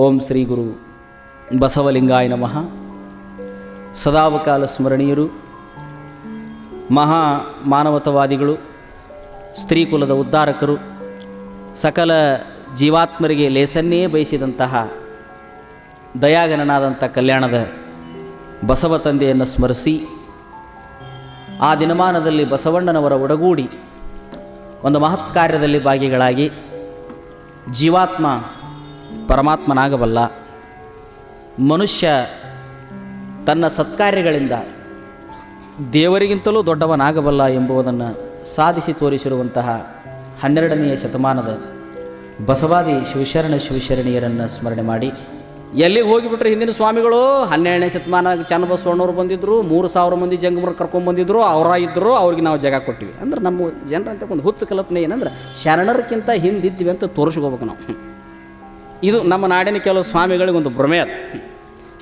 ಓಂ ಶ್ರೀ ಗುರು ಬಸವಲಿಂಗಾಯ ನಮಃ. ಸದಾವಕಾಲ ಸ್ಮರಣೀಯರು, ಮಹಾ ಮಾನವತವಾದಿಗಳು, ಸ್ತ್ರೀ ಕುಲದ ಉದ್ಧಾರಕರು, ಸಕಲ ಜೀವಾತ್ಮರಿಗೆ ಲೇಸನ್ನೇ ಬಯಸಿದಂತಹ ದಯಾಗನನಾದಂಥ ಕಲ್ಯಾಣದ ಬಸವ ತಂದೆಯನ್ನು ಸ್ಮರಿಸಿ, ಆ ದಿನಮಾನದಲ್ಲಿ ಬಸವಣ್ಣನವರ ಒಡಗೂಡಿ ಒಂದು ಮಹತ್ ಕಾರ್ಯದಲ್ಲಿ ಭಾಗಿಗಳಾಗಿ ಜೀವಾತ್ಮ ಪರಮಾತ್ಮನಾಗಬಲ್ಲ. ಮನುಷ್ಯ ತನ್ನ ಸತ್ಕಾರ್ಯಗಳಿಂದ ದೇವರಿಗಿಂತಲೂ ದೊಡ್ಡವನಾಗಬಲ್ಲ ಎಂಬುದನ್ನು ಸಾಧಿಸಿ ತೋರಿಸಿರುವಂತಹ ಹನ್ನೆರಡನೆಯ ಶತಮಾನದ ಬಸವಾದಿ ಶಿವಶರಣ ಶಿವಶರಣಿಯರನ್ನು ಸ್ಮರಣೆ ಮಾಡಿ. ಎಲ್ಲಿಗೆ ಹೋಗಿಬಿಟ್ರೆ ಹಿಂದಿನ ಸ್ವಾಮಿಗಳು? ಹನ್ನೆರಡನೇ ಶತಮಾನ ಚನ್ನಬಸವಣ್ಣವ್ರು ಬಂದಿದ್ದರು ಮೂರು ಸಾವಿರ ಮಂದಿ ಜಂಗಮರು ಕರ್ಕೊಂಡ್ಬಂದಿದ್ರು ಅವರ ಇದ್ದರು ಅವ್ರಿಗೆ ನಾವು ಜಾಗ ಕೊಟ್ಟಿವಿ. ಅಂದ್ರೆ ನಮ್ಮ ಜನರಂತ ಒಂದು ಹುಚ್ಚು ಕಲ್ಪನೆ ಏನಂದ್ರೆ, ಶರಣರಕ್ಕಿಂತ ಹಿಂದಿದ್ವಿ ಅಂತ ತೋರಿಸ್ಕೋಬೇಕು ನಾವು. ಇದು ನಮ್ಮ ನಾಡಿನ ಕೆಲವು ಸ್ವಾಮಿಗಳಿಗೆ ಒಂದು ಭ್ರಮೆ ಅದು.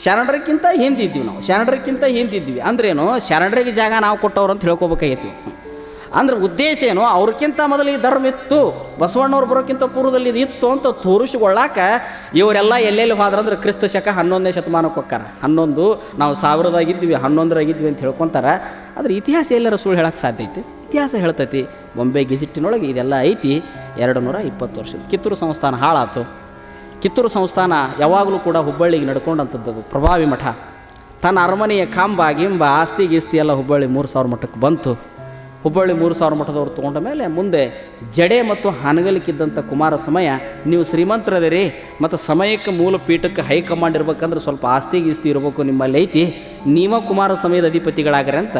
ಶರಣರಿಗಿಂತ ಹಿಂದಿದ್ವಿ ನಾವು. ಶರಣರಿಗಿಂತ ಹಿಂದಿದ್ವಿ ಅಂದ್ರೇನು? ಶರಣರಿಗೆ ಜಾಗ ನಾವು ಕೊಟ್ಟವ್ರು ಅಂತ ಹೇಳ್ಕೊಬೇಕಾಗೈತಿ. ಅಂದ್ರೆ ಉದ್ದೇಶ ಏನು? ಅವ್ರಕ್ಕಿಂತ ಮೊದಲು ಈ ಧರ್ಮ ಇತ್ತು. ಬಸವಣ್ಣವ್ರು ಬರೋಕ್ಕಿಂತ ಪೂರ್ವದಲ್ಲಿ ಇದು ಇತ್ತು ಅಂತ ತೋರಿಸಿಕೊಳ್ಳಾಕ ಇವರೆಲ್ಲ ಎಲ್ಲೆಲ್ಲಿ ಹೋದ್ರಂದ್ರೆ ಕ್ರಿಸ್ತ ಶಕ ಹನ್ನೊಂದನೇ ಶತಮಾನಕ್ಕೆ ಹೋಗ್ತಾರ. ಹನ್ನೊಂದು, ನಾವು ಸಾವಿರದಾಗಿದ್ವಿ ಹನ್ನೊಂದರಾಗಿದ್ವಿ ಅಂತ ಹೇಳ್ಕೊತಾರ. ಆದ್ರೆ ಇತಿಹಾಸ ಎಲ್ಲರ ಸುಳ್ಳು ಹೇಳಕ್ಕೆ ಸಾಧ್ಯ ಐತಿ. ಇತಿಹಾಸ ಹೇಳ್ತೈತಿ. ಬೊಂಬೆ ಗೆಜಿಟ್ಟಿನೊಳಗೆ ಇದೆಲ್ಲ ಐತಿ. ಎರಡು ನೂರ ಇಪ್ಪತ್ತು ವರ್ಷ. ಕಿತ್ತೂರು ಸಂಸ್ಥಾನ ಹಾಳಾತು. ಕಿತ್ತೂರು ಸಂಸ್ಥಾನ ಯಾವಾಗಲೂ ಕೂಡ ಹುಬ್ಬಳ್ಳಿಗೆ ನಡ್ಕೊಂಡಂಥದ್ದು ಪ್ರಭಾವಿ ಮಠ. ತನ್ನ ಅರಮನೆಯ ಕಾಂಬ, ಗಿಂಬ, ಆಸ್ತಿ, ಗೀಸ್ತಿ ಎಲ್ಲ ಹುಬ್ಬಳ್ಳಿ ಮೂರು ಸಾವಿರ ಮಠಕ್ಕೆ ಬಂತು. ಹುಬ್ಬಳ್ಳಿ ಮೂರು ಸಾವಿರ ಮಠದವ್ರು ತೊಗೊಂಡ ಮೇಲೆ ಮುಂದೆ ಜಡೆ ಮತ್ತು ಹನಗಲಿಕ್ಕಿದ್ದಂಥ ಕುಮಾರ ಸಮಯ. ನೀವು ಶ್ರೀಮಂತರದಿರಿ, ಮತ್ತು ಸಮಯಕ್ಕೆ ಮೂಲ ಪೀಠಕ್ಕೆ ಹೈಕಮಾಂಡ್ ಇರ್ಬೇಕಂದ್ರೆ ಸ್ವಲ್ಪ ಆಸ್ತಿ ಗೀಸ್ತಿ ಇರಬೇಕು ನಿಮ್ಮಲ್ಲಿ ಐತಿ. ನೀವ ಕುಮಾರ ಸಮಯದ ಅಧಿಪತಿಗಳಾಗ್ರೆ ಅಂತ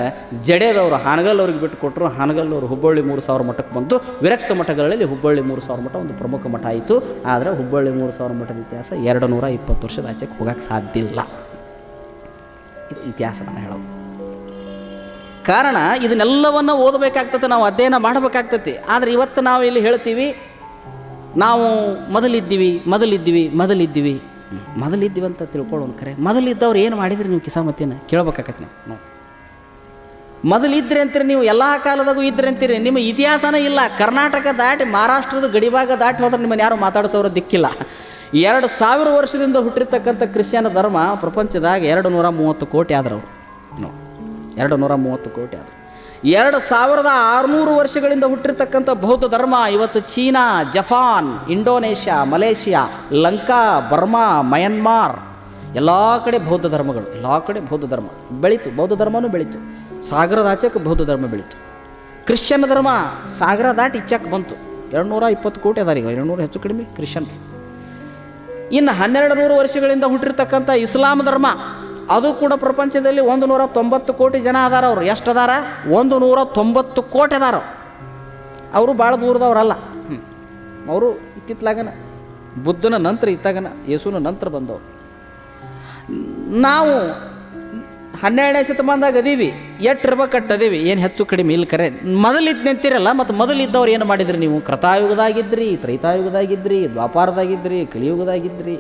ಜಡೆದವರು ಹಾನಗಲ್ ಅವ್ರಿಗೆ ಬಿಟ್ಟು ಕೊಟ್ಟರು ಹಾನಗಲ್ಲವರು ಹುಬ್ಬಳ್ಳಿ ಮೂರು ಸಾವಿರ ಮಠಕ್ಕೆ ಬಂತು ವಿರಕ್ತ ಮಠಗಳಲ್ಲಿ ಹುಬ್ಬಳ್ಳಿ ಮೂರು ಸಾವಿರ ಮಠ ಒಂದು ಪ್ರಮುಖ ಮಠ ಆಯಿತು. ಆದರೆ ಹುಬ್ಬಳ್ಳಿ ಮೂರು ಸಾವಿರ ಮಠದ ಇತಿಹಾಸ ಎರಡು ನೂರ ಇಪ್ಪತ್ತು ವರ್ಷದ ಆಚೆಗೆ ಹೋಗಕ್ಕೆ ಸಾಧ್ಯ ಇಲ್ಲ. ಇದು ಇತಿಹಾಸ ನಾನು ಹೇಳೋದು. ಕಾರಣ ಇದನ್ನೆಲ್ಲವನ್ನು ಓದಬೇಕಾಗ್ತದೆ, ನಾವು ಅಧ್ಯಯನ ಮಾಡಬೇಕಾಗ್ತತಿ ಆದರೆ ಇವತ್ತು ನಾವು ಇಲ್ಲಿ ಹೇಳ್ತೀವಿ, ನಾವು ಮೊದಲಿದ್ದೀವಿ ಮೊದಲಿದ್ದೀವಿ ಮೊದಲಿದ್ದೀವಿ. ಮೊದಲಿದ್ದೀವಿ ಅಂತ ತಿಳ್ಕೊಳ್ಳೋಣ ಕರೆ. ಮೊದಲಿದ್ದವ್ರು ಏನು ಮಾಡಿದ್ರಿ ನೀವು ಕಿಸಾಮತಿನ ಕೇಳ್ಬೇಕಾಗತ್ತೆ ನಾವು. ನಾವು ಮೊದಲಿದ್ರಿ ಅಂತೀರಿ ನೀವು, ಎಲ್ಲ ಕಾಲದಾಗೂ ಇದ್ರೆ ಅಂತೀರಿ. ನಿಮ್ಮ ಇತಿಹಾಸನೇ ಇಲ್ಲ. ಕರ್ನಾಟಕ ದಾಟಿ ಮಹಾರಾಷ್ಟ್ರದ ಗಡಿಭಾಗ ದಾಟಿ ಹೋದ್ರೆ ನಿಮ್ಮನ್ನು ಯಾರು ಮಾತಾಡಿಸೋರು ದಿಕ್ಕಿಲ್ಲ. ಎರಡು ಸಾವಿರ ವರ್ಷದಿಂದ ಹುಟ್ಟಿರ್ತಕ್ಕಂಥ ಕ್ರಿಶ್ಚಿಯನ್ ಧರ್ಮ ಪ್ರಪಂಚದಾಗ ಎರಡು ನೂರ ಮೂವತ್ತು ಕೋಟಿ ಆದ್ರವ್ರು ನೋಡಿ. ಎರಡು ನೂರ ಮೂವತ್ತು ಕೋಟಿ ಆದರು. ಎರಡು ಸಾವಿರದ ಆರುನೂರು ವರ್ಷಗಳಿಂದ ಹುಟ್ಟಿರ್ತಕ್ಕಂಥ ಬೌದ್ಧ ಧರ್ಮ ಇವತ್ತು China, Japan, Indonesia, Malaysia, Lanka, Burma, Myanmar, ಎಲ್ಲ ಕಡೆ ಬೌದ್ಧ ಧರ್ಮಗಳು, ಎಲ್ಲ ಕಡೆ ಬೌದ್ಧ ಧರ್ಮ ಬೆಳೀತು, ಬೌದ್ಧ ಧರ್ಮನೂ ಬೆಳೀತು. ಸಾಗರದ ಬೌದ್ಧ ಧರ್ಮ ಬೆಳೀತು. ಕ್ರಿಶ್ಚಿಯನ್ ಧರ್ಮ ಸಾಗರ ದಾಟಿ ಬಂತು. ಎರಡು ನೂರ ಇಪ್ಪತ್ತು ಕೋಟಿ ಅದಾರೀಗ, ಎರಡು ನೂರ ಹೆಚ್ಚು ಕಡಿಮೆ ಕ್ರಿಶ್ಚಿಯನ್ ಇನ್ನು ಹನ್ನೆರಡು ನೂರು ವರ್ಷಗಳಿಂದ ಹುಟ್ಟಿರ್ತಕ್ಕಂಥ ಇಸ್ಲಾಂ ಧರ್ಮ ಅದು ಕೂಡ ಪ್ರಪಂಚದಲ್ಲಿ ಒಂದು ನೂರ ತೊಂಬತ್ತು ಕೋಟಿ ಜನ ಅದಾರ ಅವರು. ಎಷ್ಟು ಅದಾರ? ಒಂದು ನೂರ ತೊಂಬತ್ತು ಕೋಟಿ ಅದಾರ ಅವರು. ಭಾಳ ದೂರದವ್ರಲ್ಲ. ಅವರು ಇತ್ತಿತ್ಲಾಗನ ಬುದ್ಧನ ನಂತರ ಇತ್ತಾಗನ, ಯೇಸುನ ನಂತರ ಬಂದವರು. ನಾವು ಹನ್ನೆರಡನೇ ಶತಮಾನದಾಗ ಅದೀವಿ. ಎಟ್ಟು ಇರ್ಬೇಕಟ್ಟು ಅದೀವಿ. ಏನು ಹೆಚ್ಚು ಕಡಿಮೆ ಇಲ್ಲಿ ಕರೆ. ಮೊದಲಿದ್ದು ನಿಂತಿರಲ್ಲ, ಮತ್ತು ಮೊದಲಿದ್ದವ್ರು ಏನು ಮಾಡಿದ್ರಿ ನೀವು? ಕೃತಾಯುಗದಾಗಿದ್ರಿ, ತ್ರೈತಾಯುಗದಾಗಿದ್ರಿ, ದ್ವಾಪಾರದಾಗಿದ್ರಿ, ಕಲಿಯುಗದಾಗಿದ್ರಿ.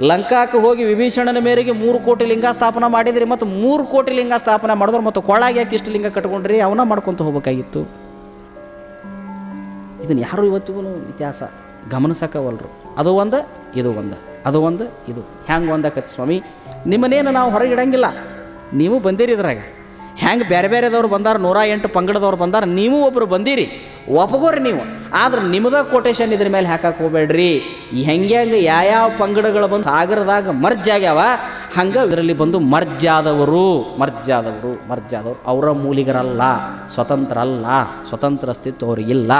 ಲಂಕಾಕ್ಕೆ ಹೋಗಿ ವಿಭೀಷಣನ ಮೇರೆಗೆ ಮೂರು ಕೋಟಿ ಲಿಂಗ ಸ್ಥಾಪನೆ ಮಾಡಿದ್ರಿ ಮತ್ತು ಮೂರು ಕೋಟಿ ಲಿಂಗ ಸ್ಥಾಪನೆ ಮಾಡಿದ್ರು ಮತ್ತು ಕೊಳಾಗಿ ಯಾಕೆ ಇಷ್ಟು ಲಿಂಗ ಕಟ್ಕೊಂಡ್ರಿ, ಅವನ್ನ ಮಾಡ್ಕೊತ ಹೋಗ್ಬೇಕಾಗಿತ್ತು. ಇದನ್ನು ಯಾರು ಇವತ್ತಿಗೂ ಇತಿಹಾಸ ಗಮನಿಸಕವಲ್ರು. ಅದು ಒಂದು, ಇದು ಒಂದು, ಅದು ಒಂದು, ಇದು. ಹ್ಯಾಂಗೆ ಒಂದಕತ್ತಿ ಸ್ವಾಮಿ? ನಿಮ್ಮನ್ನೇನು ನಾವು ಹೊರಗಿಡಂಗಿಲ್ಲ. ನೀವು ಬಂದಿರಿ ಇದ್ರಾಗ. ಹ್ಯಾಂಗೆ ಬೇರೆ ಬೇರೆದವ್ರು ಬಂದಾರ, ನೂರ ಎಂಟು ಪಂಗಡದವ್ರು ಬಂದಾರ, ನೀವು ಒಬ್ಬರು ಬಂದಿರಿ ಒಪ್ಪಗೋರಿ ನೀವು. ಆದ್ರೆ ನಿಮ್ಮದ ಕೊಟೇಶನ್ ಇದ್ರ ಮೇಲೆ ಹಾಕಕ್ಕೆ ಹೋಗ್ಬೇಡ್ರಿ. ಹೆಂಗೆ ಹಂಗೆ ಯಾವ್ಯಾವ ಪಂಗಡಗಳು ಬಂದು ಸಾಗರದಾಗ ಮರ್ಜ್ ಆಗ್ಯಾವ, ಹಂಗೆ ಇದರಲ್ಲಿ ಬಂದು ಮರ್ಜಾದವರು ಮರ್ಜಾದವರು ಮರ್ಜಾದವರು ಅವರ ಮೂಲಿಗರಲ್ಲ, ಸ್ವತಂತ್ರ ಅಲ್ಲ, ಸ್ವತಂತ್ರ ಅಸ್ತಿತ್ವ ಅವ್ರಿಗಿಲ್ಲ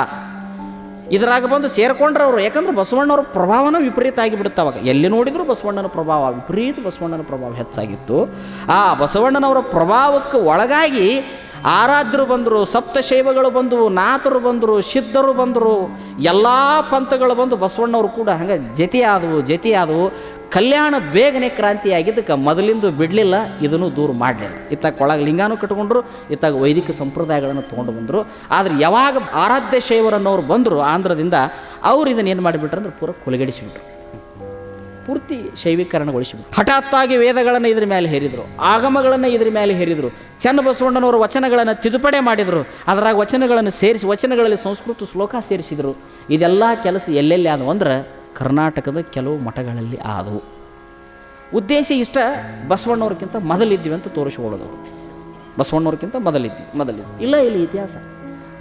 ಇದ್ರಾಗ ಬಂದು ಸೇರ್ಕೊಂಡ್ರೆ ಅವರು ಯಾಕಂದ್ರೆ ಬಸವಣ್ಣವ್ರ ಪ್ರಭಾವನ ವಿಪರೀತ ಆಗಿಬಿಡುತ್ತೆ ಅವಾಗ. ಎಲ್ಲಿ ನೋಡಿದ್ರು ಬಸವಣ್ಣನ ಪ್ರಭಾವ, ವಿಪರೀತ ಬಸವಣ್ಣನ ಪ್ರಭಾವ ಹೆಚ್ಚಾಗಿತ್ತು. ಆ ಬಸವಣ್ಣನವರ ಪ್ರಭಾವಕ್ಕೆ ಒಳಗಾಗಿ ಆರಾಧ್ಯರು ಬಂದರು, ಸಪ್ತಶೈವಗಳು ಬಂದವು, ನಾಥರು ಬಂದರು, ಸಿದ್ಧರು ಬಂದರು, ಎಲ್ಲ ಪಂಥಗಳು ಬಂದು ಬಸವಣ್ಣವರು ಕೂಡ ಹಂಗೆ ಜತಿಯಾದವು ಜತಿಯಾದವು. ಕಲ್ಯಾಣ ಬೇಗನೆ ಕ್ರಾಂತಿಯಾಗಿದ್ದಕ್ಕೆ ಮೊದಲಿಂದು ಬಿಡಲಿಲ್ಲ, ಇದನ್ನು ದೂರ ಮಾಡಲಿಲ್ಲ. ಇತ್ತಾಗ ಒಳಗೆ ಲಿಂಗಾನು ಕಟ್ಕೊಂಡ್ರು, ಇತ್ತಾಗ ವೈದಿಕ ಸಂಪ್ರದಾಯಗಳನ್ನು ತೊಗೊಂಡು ಬಂದರು. ಆದರೆ ಯಾವಾಗ ಆರಾಧ್ಯ ಶೈವರನ್ನೋರು ಬಂದರು ಆಂಧ್ರದಿಂದ, ಅವ್ರು ಇದನ್ನು ಏನು ಮಾಡಿಬಿಟ್ರು ಅಂದ್ರೆ ಪೂರ ಕೊಲಗಡಿಸಿಬಿಟ್ರು. ಪೂರ್ತಿ ಶೈವೀಕರಣಗೊಳಿಸಿಬಿಟ್ರು. ಹಠಾತ್ತಾಗಿ ವೇದಗಳನ್ನು ಇದ್ರ ಮೇಲೆ ಹೇರಿದರು, ಆಗಮಗಳನ್ನು ಇದ್ರ ಮೇಲೆ ಹೇರಿದರು, ಚನ್ನಬಸವಣ್ಣನವರ ವಚನಗಳನ್ನು ತಿದ್ದುಪಡೆ ಮಾಡಿದರು, ಅದರಾಗ ವಚನಗಳನ್ನು ಸೇರಿಸಿ, ವಚನಗಳಲ್ಲಿ ಸಂಸ್ಕೃತ ಶ್ಲೋಕ ಸೇರಿಸಿದರು. ಇದೆಲ್ಲ ಕೆಲಸ ಎಲ್ಲೆಲ್ಲಿ ಆದವು ಅಂದ್ರೆ ಕರ್ನಾಟಕದ ಕೆಲವು ಮಠಗಳಲ್ಲಿ ಆದವು. ಉದ್ದೇಶ ಇಷ್ಟ ಬಸವಣ್ಣವ್ರಕ್ಕಿಂತ ಮೊದಲಿದ್ವಿ ಅಂತ ತೋರಿಸ್ಕೊಳ್ಳೋದು. ಬಸವಣ್ಣವ್ರಕ್ಕಿಂತ ಮೊದಲಿದ್ವಿ ಮೊದಲಿದ್ವಿ. ಇಲ್ಲ, ಇಲ್ಲಿ, ಇತಿಹಾಸ.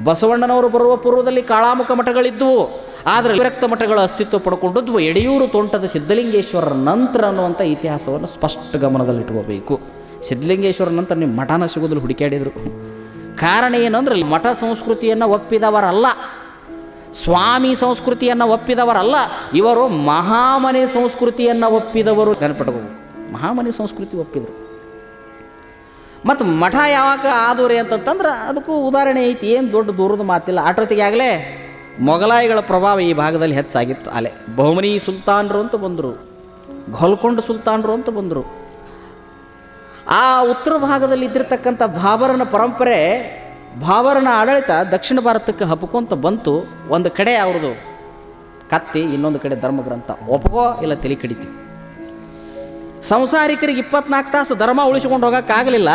ಬಸವಣ್ಣನವರು ಬರುವ ಪೂರ್ವದಲ್ಲಿ ಕಾಳಾಮುಖ ಮಠಗಳಿದ್ದವು ಆದರೆ ವಿರಕ್ತ ಮಠಗಳು ಅಸ್ತಿತ್ವ ಪಡ್ಕೊಂಡದ್ದು ಯಡಿಯೂರು ತೋಂಟದ ಸಿದ್ಧಲಿಂಗೇಶ್ವರರ ನಂತರ ಅನ್ನುವಂಥ ಇತಿಹಾಸವನ್ನು ಸ್ಪಷ್ಟ ಗಮನದಲ್ಲಿಟ್ಕೋಬೇಕು. ಸಿದ್ಧಲಿಂಗೇಶ್ವರ ನಂತರ ನೀವು ಮಠನ ಸಿಗೋದ್ರಲ್ಲಿ ಹುಡುಕಾಡಿದರು ಕಾರಣ ಏನಂದ್ರೆ ಮಠ ಸಂಸ್ಕೃತಿಯನ್ನು ಒಪ್ಪಿದವರಲ್ಲ. ಸ್ವಾಮಿ ಸಂಸ್ಕೃತಿಯನ್ನು ಒಪ್ಪಿದವರಲ್ಲ, ಇವರು ಮಹಾಮನೆ ಸಂಸ್ಕೃತಿಯನ್ನು ಒಪ್ಪಿದವರು ನೆನಪಿಟ್ಕೋಬೇಕು ಮಹಾಮನೆ ಸಂಸ್ಕೃತಿ ಒಪ್ಪಿದರು. ಮತ್ತು ಮಠ ಯಾವಾಗ ಆದೂರಿ ಅಂತಂತಂದ್ರೆ ಅದಕ್ಕೂ ಉದಾಹರಣೆ ಐತಿ, ಏನು ದೊಡ್ಡ ದೂರದ ಮಾತಿಲ್ಲ. ಆಟೋತಿಗೆ ಆಗಲೇ ಮೊಘಲಾಯಿಗಳ ಪ್ರಭಾವ ಈ ಭಾಗದಲ್ಲಿ ಹೆಚ್ಚಾಗಿತ್ತು ಅಲೆ. ಬಹುಮನಿ ಸುಲ್ತಾನರು ಅಂತ ಬಂದರು, ಘೋಲ್ಕೊಂಡ ಸುಲ್ತಾನರು ಅಂತ ಬಂದರು. ಆ ಉತ್ತರ ಭಾಗದಲ್ಲಿ ಇದ್ದಿರ್ತಕ್ಕಂಥ ಬಾಬರನ ಪರಂಪರೆ ಬಾಬರನ ಆಡಳಿತ ದಕ್ಷಿಣ ಭಾರತಕ್ಕೆ ಹಬ್ಕೊಂತ ಬಂತು. ಒಂದು ಕಡೆ ಅವ್ರದ್ದು ಕತ್ತಿ, ಇನ್ನೊಂದು ಕಡೆ ಧರ್ಮಗ್ರಂಥ. ಒಪ್ಪಗೋ ಇಲ್ಲ ತಲೆ ಕಡಿತೀವಿ ಸಂಸಾರಿಕರಿಗೆ ಇಪ್ಪತ್ನಾಲ್ಕು ತಾಸು ಧರ್ಮ ಉಳಿಸಿಕೊಂಡು ಹೋಗೋಕ್ಕಾಗಲಿಲ್ಲ.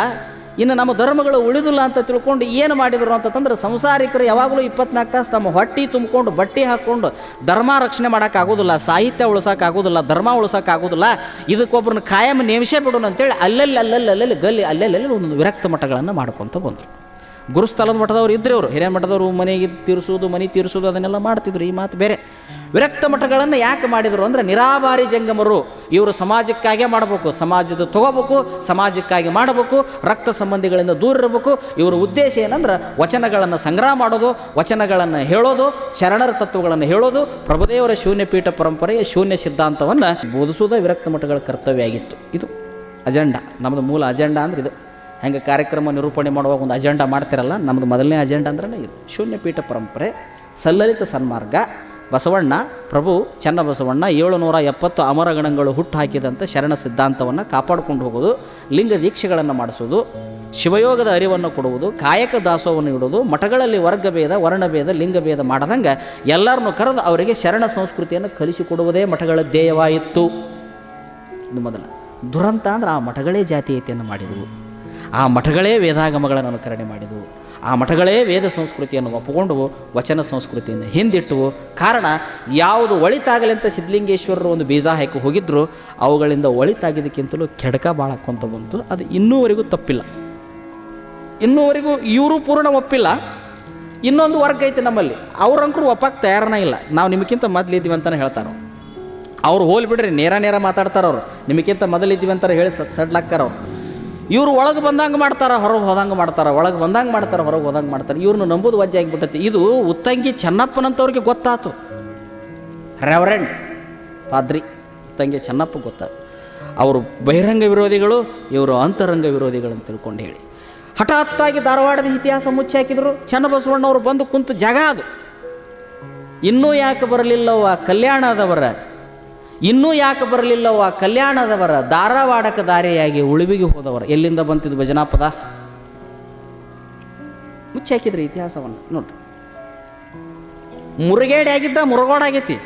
ಇನ್ನು ನಮ್ಮ ಧರ್ಮಗಳು ಉಳಿದಿಲ್ಲ ಅಂತ ತಿಳ್ಕೊಂಡು ಏನು ಮಾಡಿದರು ಅಂತಂದ್ರೆ ಸಂಸಾರಿಕರು ಯಾವಾಗಲೂ ಇಪ್ಪತ್ನಾಲ್ಕು ತಾಸು ತಮ್ಮ ಹೊಟ್ಟೆ ತುಂಬಿಕೊಂಡು ಬಟ್ಟೆ ಹಾಕ್ಕೊಂಡು ಧರ್ಮ ರಕ್ಷಣೆ ಮಾಡೋಕ್ಕಾಗೋದಿಲ್ಲ, ಸಾಹಿತ್ಯ ಉಳಿಸೋಕ್ಕಾಗೋದಿಲ್ಲ, ಧರ್ಮ ಉಳಿಸೋಕ್ಕಾಗೋದಿಲ್ಲ. ಇದಕ್ಕೊಬ್ಬರನ್ನ ಕಾಯಂ ನೇಮಿಸೇ ಬಿಡೋಣ ಅಂತೇಳಿ ಅಲ್ಲಲ್ಲಿ ಅಲ್ಲಲ್ಲಿ ಅಲ್ಲಲ್ಲಿ ಗಲ್ಲಿ ಅಲ್ಲಲ್ಲಿ ಒಂದೊಂದು ವಿರಕ್ತ ಮಠಗಳನ್ನು ಮಾಡ್ಕೊತ ಬಂದರು. ಗುರುಸ್ಥಳದ ಮಠದವ್ರು ಇದ್ರೆ ಅವರು. ಹಿರಿಯ ಮಠದವರು ಮನೆಗೆ ತೀರಿಸೋದು ಮನೆ ತೀರಿಸೋದು ಅದನ್ನೆಲ್ಲ ಮಾಡ್ತಿದ್ರು. ಈ ಮಾತು ಬೇರೆ. ವಿರಕ್ತ ಮಠಗಳನ್ನು ಯಾಕೆ ಮಾಡಿದರು ಅಂದರೆ ನಿರಾಭಾರಿ ಜಂಗಮರು. ಇವರು ಸಮಾಜಕ್ಕಾಗೇ ಮಾಡಬೇಕು, ಸಮಾಜದ ತಗೋಬೇಕು, ಸಮಾಜಕ್ಕಾಗಿ ಮಾಡಬೇಕು, ರಕ್ತ ಸಂಬಂಧಿಗಳಿಂದ ದೂರ ಇರಬೇಕು. ಇವರ ಉದ್ದೇಶ ಏನಂದ್ರೆ ವಚನಗಳನ್ನು ಸಂಗ್ರಹ ಮಾಡೋದು, ವಚನಗಳನ್ನು ಹೇಳೋದು, ಶರಣರ ತತ್ವಗಳನ್ನು ಹೇಳೋದು, ಪ್ರಭುದೇವರ ಶೂನ್ಯಪೀಠ ಪರಂಪರೆಯ ಶೂನ್ಯ ಸಿದ್ಧಾಂತವನ್ನು ಬೋಧಿಸುವುದೇ ವಿರಕ್ತ ಮಠಗಳ ಕರ್ತವ್ಯ ಆಗಿತ್ತು. ಇದು ಅಜೆಂಡಾ. ನಮ್ಮದು ಮೂಲ ಅಜೆಂಡಾ ಅಂದರೆ ಇದು. ಹೆಂಗೆ ಕಾರ್ಯಕ್ರಮ ನಿರೂಪಣೆ ಮಾಡುವಾಗ ಒಂದು ಅಜೆಂಡಾ ಮಾಡ್ತಿರಲ್ಲ ನಮ್ಮದು ಮೊದಲನೇ ಅಜೆಂಡಾ ಅಂದ್ರೆ ಇದು. ಶೂನ್ಯಪೀಠ ಪರಂಪರೆ, ಸಲ್ಲಲಿತ ಸನ್ಮಾರ್ಗ, ಬಸವಣ್ಣ, ಪ್ರಭು ಚನ್ನಬಸವಣ್ಣ, ಏಳುನೂರ ಎಪ್ಪತ್ತು ಅಮರಗಣಗಳು ಹುಟ್ಟು ಹಾಕಿದಂಥ ಶರಣ ಸಿದ್ಧಾಂತವನ್ನು ಕಾಪಾಡಿಕೊಂಡು ಹೋಗೋದು, ಲಿಂಗ ದೀಕ್ಷೆಗಳನ್ನು ಮಾಡಿಸೋದು, ಶಿವಯೋಗದ ಅರಿವನ್ನು ಕೊಡುವುದು, ಕಾಯಕ ದಾಸೋವನ್ನು ಇಡೋದು, ಮಠಗಳಲ್ಲಿ ವರ್ಗಭೇದ, ವರ್ಣಭೇದ, ಲಿಂಗಭೇದ ಮಾಡದಂಗೆ ಎಲ್ಲರನ್ನು ಕರೆದು ಅವರಿಗೆ ಶರಣ ಸಂಸ್ಕೃತಿಯನ್ನು ಕಲಿಸಿಕೊಡುವುದೇ ಮಠಗಳ ಧ್ಯೇಯವಾಯಿತು. ಇದು ಮೊದಲ. ದುರಂತ ಅಂದ್ರೆ ಆ ಮಠಗಳೇ ಜಾತೀಯತೆಯನ್ನು ಮಾಡಿದವು ಆ ಮಠಗಳೇ ವೇದಾಗಮಗಳನ್ನು ಅನುಕರಣೆ ಮಾಡಿದವು. ಆ ಮಠಗಳೇ ವೇದ ಸಂಸ್ಕೃತಿಯನ್ನು ಒಪ್ಪಿಕೊಂಡು ವಚನ ಸಂಸ್ಕೃತಿಯನ್ನು ಹಿಂದಿಟ್ಟುವು. ಕಾರಣ, ಯಾವುದು ಒಳಿತಾಗಲಿ ಅಂತ ಸಿದ್ಧಲಿಂಗೇಶ್ವರರು ಒಂದು ಬೀಜ ಹಾಕಿ ಹೋಗಿದ್ರು, ಅವುಗಳಿಂದ ಒಳಿತಾಗಿದ್ದಕ್ಕಿಂತಲೂ ಕೆಡಕ ಬಾಳಕ್ಕೊಂತ ಬಂತು. ಅದು ಇನ್ನೂವರೆಗೂ ತಪ್ಪಿಲ್ಲ. ಇನ್ನೂವರೆಗೂ ಇವರು ಪೂರ್ಣ ಒಪ್ಪಿಲ್ಲ. ಇನ್ನೊಂದು ವರ್ಗ ಐತೆ ನಮ್ಮಲ್ಲಿ. ಅವ್ರಂಕರು ಒಪ್ಪಕ್ಕೆ ತಯಾರನೇ ಇಲ್ಲ. ನಾವು ನಿಮಗಿಂತ ಮೊದಲಿದ್ದೀವಿ ಅಂತಲೇ ಹೇಳ್ತಾರೆ ಅವ್ರು. ಹೋಲ್ಬಿಡ್ರಿ ಹೋಲ್ ಬಿಡ್ರಿ, ನೇರ ನೇರ ಮಾತಾಡ್ತಾರೆ ಅವ್ರು. ನಿಮಗಿಂತ ಮೊದಲಿದ್ದೀವಿ ಅಂತಾರೆ ಹೇಳಿ ಸಡ್ಲಾಕ್ಕಾರ ಅವ್ರು. ಇವ್ರು ಒಳಗೆ ಬಂದಂಗೆ ಮಾಡ್ತಾರೆ, ಹೊರಗೆ ಹೋದಂಗೆ ಮಾಡ್ತಾರೆ, ಒಳಗೆ ಬಂದಂಗೆ ಮಾಡ್ತಾರೆ, ಹೊರಗೆ ಹೋದಂಗೆ ಮಾಡ್ತಾರೆ. ಇವ್ರನ್ನ ನಂಬೋದು ವಜ್ಜೆ ಆಗಿಬಿಟ್ಟೈತಿ. ಇದು ಉತ್ತಂಗಿ ಚೆನ್ನಪ್ಪನಂತವ್ರಿಗೆ ಗೊತ್ತಾತು. ರೆವರೆಂಡ್ ಪಾದ್ರಿ, ಉತ್ತಂಗಿ ಚೆನ್ನಪ್ಪ ಗೊತ್ತಾತು. ಅವರು ಬಹಿರಂಗ ವಿರೋಧಿಗಳು, ಇವರು ಅಂತರಂಗ ವಿರೋಧಿಗಳು ಅಂತ ತಿಳ್ಕೊಂಡು ಹೇಳಿ. ಹಠಾತ್ತಾಗಿ ಧಾರವಾಡದ ಇತಿಹಾಸ ಮುಚ್ಚಿ ಹಾಕಿದ್ರು. ಚನ್ನಬಸವಣ್ಣವರು ಬಂದು ಕುಂತು ಜಾಗ ಅದು. ಇನ್ನೂ ಯಾಕೆ ಬರಲಿಲ್ಲವ ಕಲ್ಯಾಣದವರ ಇನ್ನೂ ಯಾಕೆ ಬರಲಿಲ್ಲವ ಕಲ್ಯಾಣದವರ ಧಾರವಾಡಕ ದಾರಿಯಾಗಿ ಉಳಿವಿಗೆ ಹೋದವರು. ಎಲ್ಲಿಂದ ಬಂತಿದ್ದು ಭಜನಾಪದ? ಮುಚ್ಚಿ ಹಾಕಿದ್ರಿ ಇತಿಹಾಸವನ್ನು, ನೋಡ್ರಿ. ಮುರುಗೇಡಿ ಆಗಿದ್ದ ಮುರುಗೋಡ ಆಗೈತಿ.